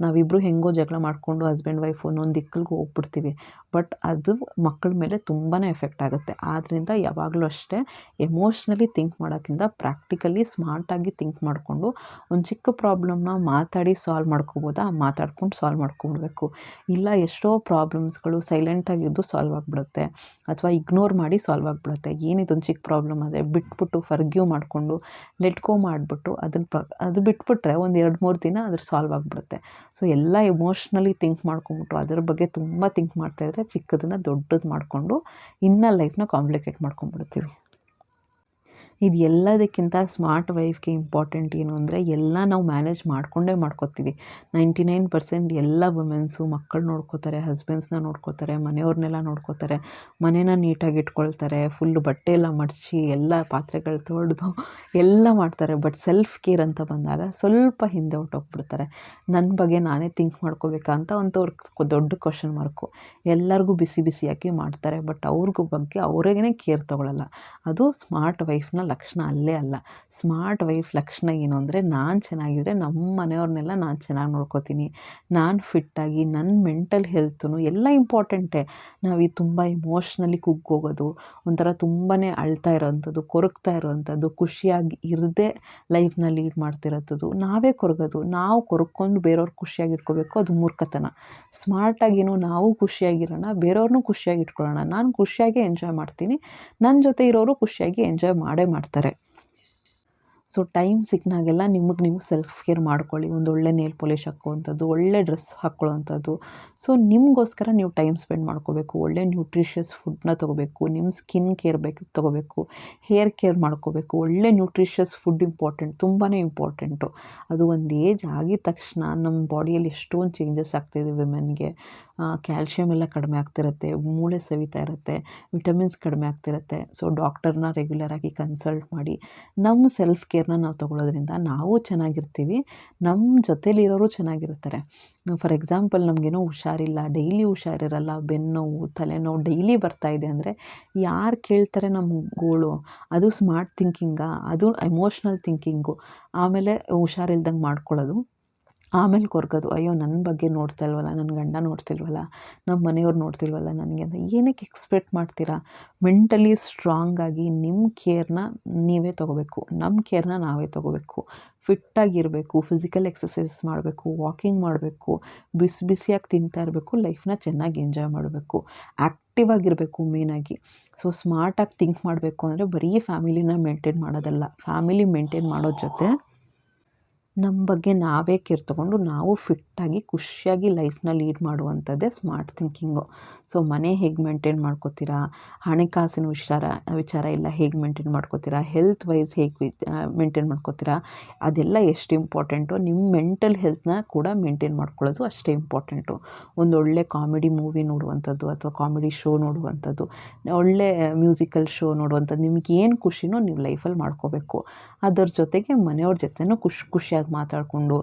ನಾವಿಬ್ಬರು ಹೆಂಗೋ ಜಗಳ ಮಾಡಿಕೊಂಡು ಹಸ್ಬೆಂಡ್, ವೈಫ್ ಒಂದೊಂದು ದಿಕ್ಕಲ್ಗೆ ಹೋಗ್ಬಿಡ್ತೀವಿ. ಬಟ್ ಅದು ಮಕ್ಕಳ ಮೇಲೆ ತುಂಬಾ ಎಫೆಕ್ಟ್ ಆಗುತ್ತೆ. ಆದ್ದರಿಂದ ಯಾವಾಗಲೂ ಅಷ್ಟೇ ಎಮೋಷ್ನಲಿ ಥಿಂಕ್ ಮಾಡೋಕ್ಕಿಂತ ಪ್ರಾಕ್ಟಿಕಲಿ ಸ್ಮಾರ್ಟಾಗಿ ಥಿಂಕ್ ಮಾಡಿಕೊಂಡು ಒಂದು ಚಿಕ್ಕ ಪ್ರಾಬ್ಲಮ್ನ ಮಾತಾಡಿ ಸಾಲ್ವ್ ಮಾಡ್ಕೋಬೋದಾ? ಮಾತಾಡ್ಕೊಂಡು ಸಾಲ್ವ್ ಮಾಡ್ಕೊಬಿಡ್ಬೇಕು. ಇಲ್ಲ ಎಷ್ಟೋ ಪ್ರಾಬ್ಲಮ್ಸ್ಗಳು ಸೈಲೆಂಟಾಗಿದ್ದು ಸಾಲ್ವ್ ಆಗಿಬಿಡುತ್ತೆ. ಅಥವಾ ಇಗ್ನೋರ್ ಮಾಡಿ ಸಾಲ್ವ್ ಆಗಿಬಿಡುತ್ತೆ. ಏನಿದೊಂದು ಚಿಕ್ಕ ಪ್ರಾಬ್ಲಮ್ ಅದೇ. ಬಿಟ್ಬಿಟ್ಟು ಫರ್ಗ್ಯೂ ಮಾಡಿಕೊಂಡು ಲೆಟ್ಕೋ ಮಾಡಿಬಿಟ್ಟು ಅದನ್ನ ಪ್ರ, ಅದು ಬಿಟ್ಬಿಟ್ರೆ ಒಂದು ಎರಡು ಮೂರು ದಿನ ಅದ್ರ ಸಾಲ್ವ್ ಆಗಿಬಿಡುತ್ತೆ. ಸೊ ಎಲ್ಲ ಎಮೋಷ್ನಲಿ ಥಿಂಕ್ ಮಾಡ್ಕೊಂಬಿಟ್ಟು ಅದ್ರ ಬಗ್ಗೆ ತುಂಬ ಥಿಂಕ್ ಮಾಡ್ತಾಯಿದ್ರೆ ಚಿಕ್ಕದನ್ನು ದೊಡ್ಡದು ಮಾಡಿಕೊಂಡು ಇನ್ನೂ ಲೈಫ್ನ ಕಾಂಪ್ಲಿಕೇಟ್ ಮಾಡ್ಕೊಂಡ್ಬಿಡ್ತೀವಿ ಇದು ಎಲ್ಲದಕ್ಕಿಂತ ಸ್ಮಾರ್ಟ್ ವೈಫ್ಗೆ ಇಂಪಾರ್ಟೆಂಟ್ ಏನು ಅಂದರೆ ಎಲ್ಲ ನಾವು ಮ್ಯಾನೇಜ್ ಮಾಡಿಕೊಂಡೇ ಮಾಡ್ಕೋತೀವಿ. ನೈಂಟಿ ನೈನ್ ಪರ್ಸೆಂಟ್ ಎಲ್ಲ ವುಮೆನ್ಸು ಮಕ್ಕಳು ನೋಡ್ಕೋತಾರೆ, ಹಸ್ಬೆಂಡ್ಸ್ನ ನೋಡ್ಕೋತಾರೆ, ಮನೆಯವ್ರನ್ನೆಲ್ಲ ನೋಡ್ಕೋತಾರೆ. ಮನೇನ ನೀಟಾಗಿ ಇಟ್ಕೊಳ್ತಾರೆ, ಫುಲ್ಲು ಬಟ್ಟೆ ಎಲ್ಲ ಮಡಚಿ ಎಲ್ಲ ಪಾತ್ರೆಗಳು ತೊಳೆದು ಎಲ್ಲ ಮಾಡ್ತಾರೆ. ಬಟ್ ಸೆಲ್ಫ್ ಕೇರ್ ಅಂತ ಬಂದಾಗ ಸ್ವಲ್ಪ ಹಿಂದೆ ಹೊಟ್ಟೋಗ್ಬಿಡ್ತಾರೆ ನನ್ನ ಬಗ್ಗೆ ನಾನೇ ಥಿಂಕ್ ಮಾಡ್ಕೋಬೇಕಾ ಅಂತ ಒಂದು ಅವ್ರ ದೊಡ್ಡ ಕ್ವಶನ್ ಮಾರ್ಕು. ಎಲ್ಲರಿಗೂ ಬಿಸಿ ಬಿಸಿಯಾಗಿ ಮಾಡ್ತಾರೆ? ಬಟ್ ಅವ್ರಿಗೂ ಬಗ್ಗೆ ಅವ್ರಿಗೇ ಕೇರ್ ತೊಗೊಳಲ್ಲ. ಅದು ಸ್ಮಾರ್ಟ್ ವೈಫ್ನ ಲಕ್ಷಣ ಅಲ್ಲೇ ಅಲ್ಲ. ಸ್ಮಾರ್ಟ್ ವೈಫ್ ಲಕ್ಷಣ ಏನು ಅಂದರೆ ನಾನು ಚೆನ್ನಾಗಿದ್ದರೆ ನಮ್ಮ ಮನೆಯವ್ರನ್ನೆಲ್ಲ ನಾನು ಚೆನ್ನಾಗಿ ನೋಡ್ಕೋತೀನಿ. ನಾನು ಫಿಟ್ಟಾಗಿ ನನ್ನ ಮೆಂಟಲ್ ಹೆಲ್ತು ಎಲ್ಲ ಇಂಪಾರ್ಟೆಂಟೇ. ನಾವು ಈ ತುಂಬ ಇಮೋಷ್ನಲಿ ಕುಗ್ಗೋಗೋದು, ಒಂಥರ ತುಂಬಾ ಅಳ್ತಾ ಇರೋವಂಥದ್ದು ಕೊರಗ್ತಾ ಇರೋವಂಥದ್ದು ಖುಷಿಯಾಗಿ ಇರದೇ ಲೈಫ್ನ ಲೀಡ್ ಮಾಡ್ತಿರೋಂಥದ್ದು, ನಾವೇ ಕೊರಗೋದು. ನಾವು ಕೊರ್ಕೊಂಡು ಬೇರೆಯವ್ರು ಖುಷಿಯಾಗಿ ಇಟ್ಕೋಬೇಕು, ಅದು ಮೂರ್ಖತನ. ಸ್ಮಾರ್ಟಾಗಿನೂ ನಾವು ಖುಷಿಯಾಗಿರೋಣ ಬೇರೆಯವ್ರನ್ನೂ ಖುಷಿಯಾಗಿ ಇಟ್ಕೊಳ್ಳೋಣ. ನಾನು ಖುಷಿಯಾಗಿ ಎಂಜಾಯ್ ಮಾಡ್ತೀನಿ ನನ್ನ ಜೊತೆ ಇರೋರು ಖುಷಿಯಾಗಿ ಎಂಜಾಯ್ ಮಾಡೇ ಮಾಡ್ತಾರೆ. ಸೊ ಟೈಮ್ ಸಿಕ್ಕಿನಾಗೆಲ್ಲ ನಿಮಗೆ ನೀವು ಸೆಲ್ಫ್ ಕೇರ್ ಮಾಡ್ಕೊಳ್ಳಿ. ಒಂದು ಒಳ್ಳೆ ನೇಲ್ ಪಾಲಿಷ್ ಹಾಕುವಂಥದ್ದು, ಒಳ್ಳೆ ಡ್ರೆಸ್ ಹಾಕ್ಕೊಳ್ಳೋವಂಥದ್ದು ಸೊ ನಿಮಗೋಸ್ಕರ ನೀವು ಟೈಮ್ ಸ್ಪೆಂಡ್ ಮಾಡ್ಕೋಬೇಕು. ಒಳ್ಳೆ ನ್ಯೂಟ್ರಿಷಿಯಸ್ ಫುಡ್ನ ತೊಗೋಬೇಕು. ನಿಮ್ಮ ಸ್ಕಿನ್ ಕೇರ್ ಬೇಕು, ತೊಗೋಬೇಕು. ಹೇರ್ ಕೇರ್ ಮಾಡ್ಕೋಬೇಕು. ಒಳ್ಳೆ ನ್ಯೂಟ್ರಿಷಿಯಸ್ ಫುಡ್ ಇಂಪಾರ್ಟೆಂಟ್ ತುಂಬಾ ಇಂಪಾರ್ಟೆಂಟು ಅದು ಒಂದು ಏಜ್ ಆಗಿದ ತಕ್ಷಣ ನಮ್ಮ ಬಾಡಿಯಲ್ಲಿ ಎಷ್ಟೊಂದು ಚೇಂಜಸ್ ಆಗ್ತಾಯಿದೆ ವಿಮೆನ್ಗೆ ಕ್ಯಾಲ್ಶಿಯಮ್ ಎಲ್ಲ ಕಡಿಮೆ ಆಗ್ತಿರುತ್ತೆ, ಮೂಳೆ ಸವಿತಾ ಇರುತ್ತೆ, ವಿಟಮಿನ್ಸ್ ಕಡಿಮೆ ಆಗ್ತಿರುತ್ತೆ. ಸೊ ಡಾಕ್ಟರ್ನ ರೆಗ್ಯುಲರಾಗಿ ಕನ್ಸಲ್ಟ್ ಮಾಡಿ ನಮ್ಮ ಸೆಲ್ಫ್ ಕೇರ್ನ ನಾವು ತೊಗೊಳೋದ್ರಿಂದ ನಾವು ಚೆನ್ನಾಗಿರ್ತೀವಿ ನಮ್ಮ ಜೊತೇಲಿರೋರು ಚೆನ್ನಾಗಿರ್ತಾರೆ. ಫಾರ್ ಎಕ್ಸಾಂಪಲ್ ನಮಗೇನೋ ಹುಷಾರಿಲ್ಲ ಡೈಲಿ ಹುಷಾರಿರಲ್ಲ, ಬೆನ್ನೋವು, ತಲೆನೋವು ಡೈಲಿ ಬರ್ತಾ ಇದೆ ಅಂದರೆ, ಯಾರು ಕೇಳ್ತಾರೆ ನಮ್ಮ ಗೋಳು? ಅದು ಸ್ಮಾರ್ಟ್ ಥಿಂಕಿಂಗಾ ಅದು ಎಮೋಷ್ನಲ್ ಥಿಂಕಿಂಗು ಆಮೇಲೆ ಹುಷಾರಿಲ್ದಂಗೆ ಮಾಡ್ಕೊಳ್ಳೋದು. ಆಮೇಲೆ ಕೊರ್ಗೋದು, ಅಯ್ಯೋ ನನ್ನ ಬಗ್ಗೆ ನೋಡ್ತಾ ಇಲ್ವಲ್ಲ ನನ್ನ ಗಂಡ ನೋಡ್ತಿಲ್ವಲ್ಲ ನಮ್ಮ ಮನೆಯವ್ರು ನೋಡ್ತಿಲ್ವಲ್ಲ ನನಗೆ ಅಂತ ಏನಕ್ಕೆ ಎಕ್ಸ್ಪೆಕ್ಟ್ ಮಾಡ್ತೀರಾ? ಮೆಂಟಲಿ ಸ್ಟ್ರಾಂಗಾಗಿ ನಿಮ್ಮ ಕೇರ್ನ ನೀವೇ ತೊಗೋಬೇಕು ನಮ್ಮ ಕೇರ್ನ ನಾವೇ ತೊಗೋಬೇಕು. ಫಿಟ್ಟಾಗಿರಬೇಕು, ಫಿಸಿಕಲ್ ಎಕ್ಸಸೈಸ್ ಮಾಡಬೇಕು, ವಾಕಿಂಗ್ ಮಾಡಬೇಕು, ಬಿಸಿ ಬಿಸಿಯಾಗಿ ತಿಂತಾ ಇರಬೇಕು, ಲೈಫ್ನ ಚೆನ್ನಾಗಿ ಎಂಜಾಯ್ ಮಾಡಬೇಕು ಆ್ಯಕ್ಟಿವ್ ಆಗಿರಬೇಕು ಮೇನಾಗಿ ಸೊ ಸ್ಮಾರ್ಟಾಗಿ ಥಿಂಕ್ ಮಾಡಬೇಕು ಅಂದರೆ ಬರೀ ಫ್ಯಾಮಿಲಿನ ಮೇಂಟೈನ್ ಮಾಡೋದಲ್ಲ, ಫ್ಯಾಮಿಲಿ ಮೇಂಟೈನ್ ಮಾಡೋ ಜೊತೆ ನಮ್ಮ ಬಗ್ಗೆ ನಾವೇ ಕೇರ್ ತೊಗೊಂಡು ನಾವು ಫಿಟ್ಟಾಗಿ, ಖುಷಿಯಾಗಿ ಲೈಫ್ನ ಲೀಡ್ ಮಾಡುವಂಥದ್ದೇ ಸ್ಮಾರ್ಟ್ ಥಿಂಕಿಂಗು. ಸೊ, ಮನೆ ಹೇಗೆ ಮೇಂಟೈನ್ ಮಾಡ್ಕೋತೀರಾ? ಹಣಕಾಸಿನ ವಿಚಾರ ವಿಚಾರ ಎಲ್ಲ ಹೇಗೆ ಮೇಂಟೈನ್ ಮಾಡ್ಕೋತೀರಾ? ಹೆಲ್ತ್ ವೈಸ್ ಹೇಗೆ ಮೇಂಟೈನ್ ಮಾಡ್ಕೋತೀರಾ? ಅದೆಲ್ಲ ಎಷ್ಟು ಇಂಪಾರ್ಟೆಂಟು ನಿಮ್ಮ ಮೆಂಟಲ್ ಹೆಲ್ತ್ನ ಕೂಡ ಮೇಂಟೈನ್ ಮಾಡ್ಕೊಳ್ಳೋದು ಅಷ್ಟೇ ಇಂಪಾರ್ಟೆಂಟು. ಒಂದು ಒಳ್ಳೆ ಕಾಮಿಡಿ ಮೂವಿ ನೋಡುವಂಥದ್ದು ಅಥವಾ ಕಾಮಿಡಿ ಶೋ ನೋಡುವಂಥದ್ದು, ಒಳ್ಳೆ ಮ್ಯೂಸಿಕಲ್ ಶೋ ನೋಡುವಂಥದ್ದು ನಿಮ್ಗೆ ಏನು ಖುಷಿನೋ ನೀವು ಲೈಫಲ್ಲಿ ಮಾಡ್ಕೋಬೇಕು. ಅದರ ಜೊತೆಗೆ ಮನೆಯವ್ರ ಜೊತೆನೂ ಖುಷಿ, ಖುಷಿಯಾಗಿ ಮಾತಾಡಿಕೊಂಡು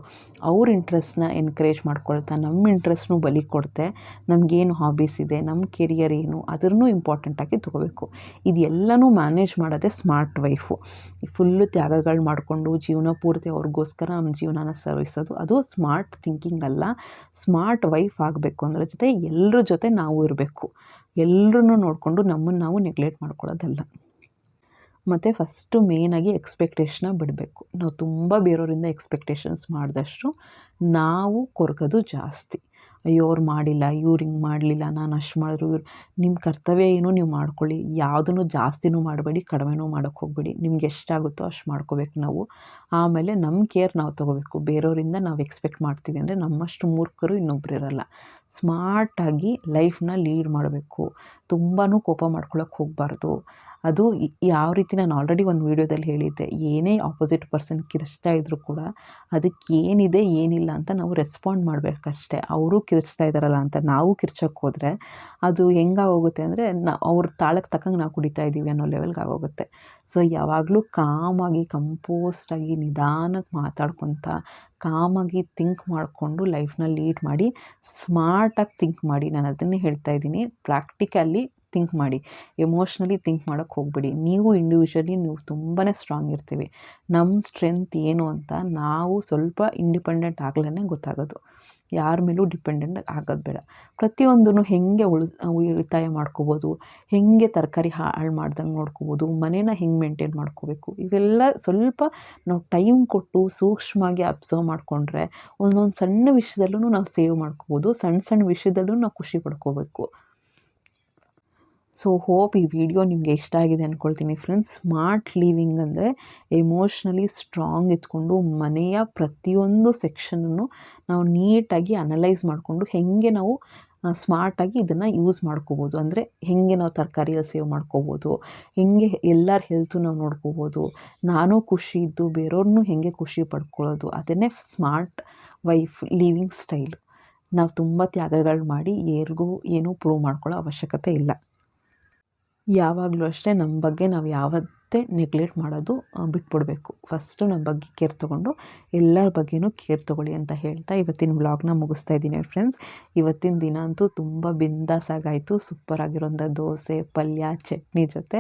ಅವ್ರ ಇಂಟ್ರೆಸ್ಟ್ನ ಎನ್ಕರೇಜ್ ಮಾಡ್ಕೊಳ್ತಾ ನಮ್ಮ ಇಂಟ್ರೆಸ್ಟ್ನೂ ಬಲಿ ಕೊಡ್ತೆ. ನಮಗೇನು ಹಾಬೀಸ್ ಇದೆ, ನಮ್ಮ ಕೆರಿಯರ್ ಏನು ಅದನ್ನು ಇಂಪಾರ್ಟೆಂಟಾಗಿ ತೊಗೋಬೇಕು. ಇದೆಲ್ಲನೂ ಮ್ಯಾನೇಜ್ ಮಾಡೋದೇ ಸ್ಮಾರ್ಟ್ ವೈಫು ಫುಲ್ಲು ತ್ಯಾಗಗಳು ಮಾಡಿಕೊಂಡು ಜೀವನ ಪೂರ್ತಿ ಅವ್ರಿಗೋಸ್ಕರ ನಮ್ಮ ಜೀವನನ ಸವಿಸೋದು ಅದು ಸ್ಮಾರ್ಟ್ ಥಿಂಕಿಂಗ್ ಅಲ್ಲ. ಸ್ಮಾರ್ಟ್ ವೈಫ್ ಆಗಬೇಕು ಅಂದ್ರೆ ಜೊತೆ ಎಲ್ಲರ ಜೊತೆ ನಾವು ಇರಬೇಕು. ಎಲ್ಲರೂ ನೋಡಿಕೊಂಡು ನಮ್ಮನ್ನು ನಾವು ನೆಗ್ಲೆಕ್ಟ್ ಮಾಡ್ಕೊಳ್ಳೋದಲ್ಲ. ಮತ್ತು ಫಸ್ಟು ಮೇನಾಗಿ ಎಕ್ಸ್ಪೆಕ್ಟೇಷನ್ನ ಬಿಡಬೇಕು. ನಾವು ತುಂಬ ಬೇರೆಯವರಿಂದ ಎಕ್ಸ್ಪೆಕ್ಟೇಷನ್ಸ್ ಮಾಡಿದಷ್ಟು ನಾವು ಕೊರಗೋದು ಜಾಸ್ತಿ. ಅಯ್ಯೋ, ಅವ್ರು ಮಾಡಿಲ್ಲ, ಇವ್ರು ಹಿಂಗೆ ಮಾಡಲಿಲ್ಲ, ನಾನು ಅಷ್ಟು ಮಾಡಿದ್ರು, ಇವ್ರು ನಿಮ್ಮ ಕರ್ತವ್ಯ ಏನು, ನೀವು ಮಾಡ್ಕೊಳ್ಳಿ. ಯಾವುದನ್ನು ಜಾಸ್ತಿನೂ ಮಾಡಬೇಡಿ, ಕಡಿಮೆನೂ ಮಾಡೋಕ್ಕೆ ಹೋಗಬೇಡಿ. ನಿಮ್ಗೆ ಎಷ್ಟಾಗುತ್ತೋ ಅಷ್ಟು ಮಾಡ್ಕೋಬೇಕು ನಾವು. ಆಮೇಲೆ ನಮ್ಮ ಕೇರ್ ನಾವು ತೊಗೋಬೇಕು. ಬೇರೆಯವರಿಂದ ನಾವು ಎಕ್ಸ್ಪೆಕ್ಟ್ ಮಾಡ್ತೀವಿ ಅಂದರೆ ನಮ್ಮಷ್ಟು ಮೂರ್ಖರು ಇನ್ನೊಬ್ರು ಇರೋಲ್ಲ. ಸ್ಮಾರ್ಟಾಗಿ ಲೈಫ್ನ ಲೀಡ್ ಮಾಡಬೇಕು. ತುಂಬಾ ಕೋಪ ಮಾಡ್ಕೊಳಕ್ಕೆ ಹೋಗಬಾರ್ದು. ಅದು ಯಾವ ರೀತಿ ನಾನು ಆಲ್ರೆಡಿ ಒಂದು ವೀಡಿಯೋದಲ್ಲಿ ಹೇಳಿದ್ದೆ, ಏನೇ ಆಪೋಸಿಟ್ ಪರ್ಸನ್ ಕಿರಿಚ್ತಾ ಇದ್ದರೂ ಕೂಡ ಅದಕ್ಕೆ ಏನಿದೆ ಏನಿಲ್ಲ ಅಂತ ನಾವು ರೆಸ್ಪಾಂಡ್ ಮಾಡಬೇಕಷ್ಟೆ. ಅವರು ಕಿರಿಚ್ತಾ ಇದ್ದಾರಲ್ಲ ಅಂತ ನಾವು ಕಿರ್ಚೋಕ್ಕೆ ಹೋದರೆ ಅದು ಹೆಂಗಾಗೋಗುತ್ತೆ ಅಂದರೆ ನಾ, ಅವ್ರ ತಾಳಕ್ಕೆ ತಕ್ಕಂಗೆ ನಾವು ಕುಡಿತಾ ಇದ್ದೀವಿ ಅನ್ನೋ ಲೆವೆಲ್ಗೆ ಆಗೋಗುತ್ತೆ. ಸೊ ಯಾವಾಗಲೂ ಕಾಮಾಗಿ ಕಂಪೋಸ್ಟಾಗಿ ನಿಧಾನಕ್ಕೆ ಮಾತಾಡ್ಕೊತ ಕಾಮಾಗಿ ಥಿಂಕ್ ಮಾಡಿಕೊಂಡು ಲೈಫ್ನ ಲೀಡ್ ಮಾಡಿ ಸ್ಮಾರ್ಟಾಗಿ ಥಿಂಕ್ ಮಾಡಿ. ನಾನು ಅದನ್ನೇ ಹೇಳ್ತಾ ಇದ್ದೀನಿ. ಪ್ರಾಕ್ಟಿಕಲಿ ಥಿಂಕ್ ಮಾಡಿ ಎಮೋಷ್ನಲಿ ಥಿಂಕ್ ಮಾಡೋಕ್ಕೆ ಹೋಗಬೇಡಿ. ನೀವು ಇಂಡಿವಿಜುವಲಿ ನೀವು ತುಂಬಾ ಸ್ಟ್ರಾಂಗ್ ಇರ್ತೀವಿ. ನಮ್ಮ ಸ್ಟ್ರೆಂತ್ ಏನು ಅಂತ ನಾವು ಸ್ವಲ್ಪ ಇಂಡಿಪೆಂಡೆಂಟ್ ಆಗ್ಲೇ ಗೊತ್ತಾಗೋದು. ಯಾರ ಮೇಲೂ ಡಿಪೆಂಡೆಂಟ್ ಆಗೋದು ಬೇಡ. ಪ್ರತಿಯೊಂದನ್ನು ಹೇಗೆ ಉಳಿ, ಉಳಿತಾಯ ಮಾಡ್ಕೋಬೋದು, ಹೇಗೆ ತರಕಾರಿ ಹಾಳು ಮಾಡ್ದಂಗೆ ನೋಡ್ಕೋಬೋದು, ಮನೇನ ಹೆಂಗೆ ಮೇಂಟೈನ್ ಮಾಡ್ಕೋಬೇಕು, ಇವೆಲ್ಲ ಸ್ವಲ್ಪ ನಾವು ಟೈಮ್ ಕೊಟ್ಟು ಸೂಕ್ಷ್ಮವಾಗಿ ಅಬ್ಸರ್ವ್ ಮಾಡಿಕೊಂಡ್ರೆ ಒಂದೊಂದು ಸಣ್ಣ ವಿಷಯದಲ್ಲೂ ನಾವು ಸೇವ್ ಮಾಡ್ಕೋಬೋದು ಸಣ್ಣ ಸಣ್ಣ ವಿಷಯದಲ್ಲೂ ನಾವು ಖುಷಿ ಪಡ್ಕೋಬೇಕು. ಸೊ ಹೋಪ್ ಈ ವಿಡಿಯೋ ನಿಮಗೆ ಇಷ್ಟ ಆಗಿದೆ ಅಂದ್ಕೊಳ್ತೀನಿ ಫ್ರೆಂಡ್ಸ್ ಸ್ಮಾರ್ಟ್ ಲಿವಿಂಗ್ ಅಂದರೆ ಎಮೋಷ್ನಲಿ ಸ್ಟ್ರಾಂಗ್ ಇದ್ಕೊಂಡು ಮನೆಯ ಪ್ರತಿಯೊಂದು ಸೆಕ್ಷನನ್ನು ನಾವು ನೀಟಾಗಿ ಅನಲೈಸ್ ಮಾಡಿಕೊಂಡು ಹೇಗೆ ನಾವು ಸ್ಮಾರ್ಟಾಗಿ ಇದನ್ನು ಯೂಸ್ ಮಾಡ್ಕೋಬೋದು. ಅಂದರೆ ಹೇಗೆ ನಾವು ತರಕಾರಿಯಲ್ಲಿ ಸೇವ್ ಮಾಡ್ಕೋಬೋದು, ಹೇಗೆ ಎಲ್ಲರ ಹೆಲ್ತು ನಾವು ನೋಡ್ಕೋಬೋದು, ನಾನು ಖುಷಿ ಇದ್ದು ಬೇರೆಯವ್ರನ್ನೂ ಹೇಗೆ ಖುಷಿ ಪಡ್ಕೊಳ್ಳೋದು, ಅದನ್ನೇ ಸ್ಮಾರ್ಟ್ ವೈಫ್ ಲಿವಿಂಗ್ ಸ್ಟೈಲು ನಾವು ತುಂಬ ತ್ಯಾಗಗಳು ಮಾಡಿ ಯಾರಿಗೂ ಏನೂ ಪ್ರೂವ್ ಮಾಡ್ಕೊಳ್ಳೋ ಅವಶ್ಯಕತೆ ಇಲ್ಲ. ಯಾವಾಗಲೂ ಅಷ್ಟೇ ನಮ್ಮ ಬಗ್ಗೆ ನಾವು ಯಾವತ್ತೇ ನೆಗ್ಲೆಕ್ಟ್ ಮಾಡೋದು ಬಿಟ್ಬಿಡಬೇಕು. ಫಸ್ಟು ನಮ್ಮ ಬಗ್ಗೆ ಕೇರ್ ತೊಗೊಂಡು ಎಲ್ಲರ ಬಗ್ಗೆನೂ ಕೇರ್ ತೊಗೊಳ್ಳಿ ಅಂತ ಹೇಳ್ತಾ ಇವತ್ತಿನ ವ್ಲಾಗ್ನ ಮುಗಿಸ್ತಾ ಇದ್ದೀನಿ ಫ್ರೆಂಡ್ಸ್ ಇವತ್ತಿನ ದಿನ ಅಂತೂ ತುಂಬ ಬಿಂದಾಸಾಗಾಯಿತು. ಸೂಪರ್ ಆಗಿರೋಂಥ ದೋಸೆ, ಪಲ್ಯ, ಚಟ್ನಿ ಜೊತೆ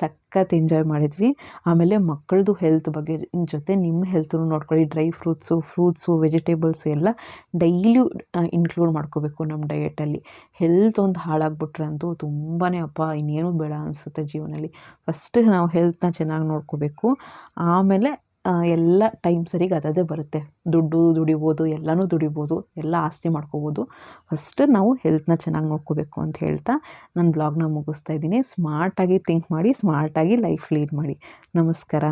ಸಖತ್ ಎಂಜಾಯ್ ಮಾಡಿದ್ವಿ. ಆಮೇಲೆ ಮಕ್ಕಳದು ಹೆಲ್ತ್ ಬಗ್ಗೆ ಜೊತೆ ನಿಮ್ಮ ಹೆಲ್ತನ್ನು ನೋಡ್ಕೊಳ್ಳಿ. ಡ್ರೈ ಫ್ರೂಟ್ಸು ಫ್ರೂಟ್ಸು ವೆಜಿಟೇಬಲ್ಸು ಎಲ್ಲ ಡೈಲಿ ಇನ್ಕ್ಲೂಡ್ ಮಾಡ್ಕೋಬೇಕು ನಮ್ಮ ಡಯೆಟಲ್ಲಿ ಹೆಲ್ತ್ ಒಂದು ಹಾಳಾಗ್ಬಿಟ್ರೆ ಅಂತೂ ತುಂಬಾ ಅಪ್ಪ ಇನ್ನೇನು ಬೇಡ ಅನಿಸುತ್ತೆ ಜೀವನದಲ್ಲಿ. ಫಸ್ಟ್ ನಾವು ಹೆಲ್ತ್ನ ಚೆನ್ನಾಗಿ ನೋಡ್ಕೋಬೇಕು. ಆಮೇಲೆ ಎಲ್ಲ ಟೈಮ್ ಸರಿಗೆ ಅದದೇ ಬರುತ್ತೆ. ದುಡ್ಡು ದುಡಿಬೋದು, ಎಲ್ಲನೂ ದುಡಿಬೋದು, ಎಲ್ಲ ಆಸ್ತಿ ಮಾಡ್ಕೋಬೋದು. ಫಸ್ಟ್ ನಾವು ಹೆಲ್ತ್ನ ಚೆನ್ನಾಗಿ ನೋಡ್ಕೋಬೇಕು ಅಂತ ಹೇಳ್ತಾ ನನ್ನ ಬ್ಲಾಗ್ನ ಮುಗಿಸ್ತಾ ಇದ್ದೀನಿ. ಸ್ಮಾರ್ಟಾಗಿ ಥಿಂಕ್ ಮಾಡಿ ಸ್ಮಾರ್ಟಾಗಿ ಲೈಫ್ ಲೀಡ್ ಮಾಡಿ. ನಮಸ್ಕಾರ.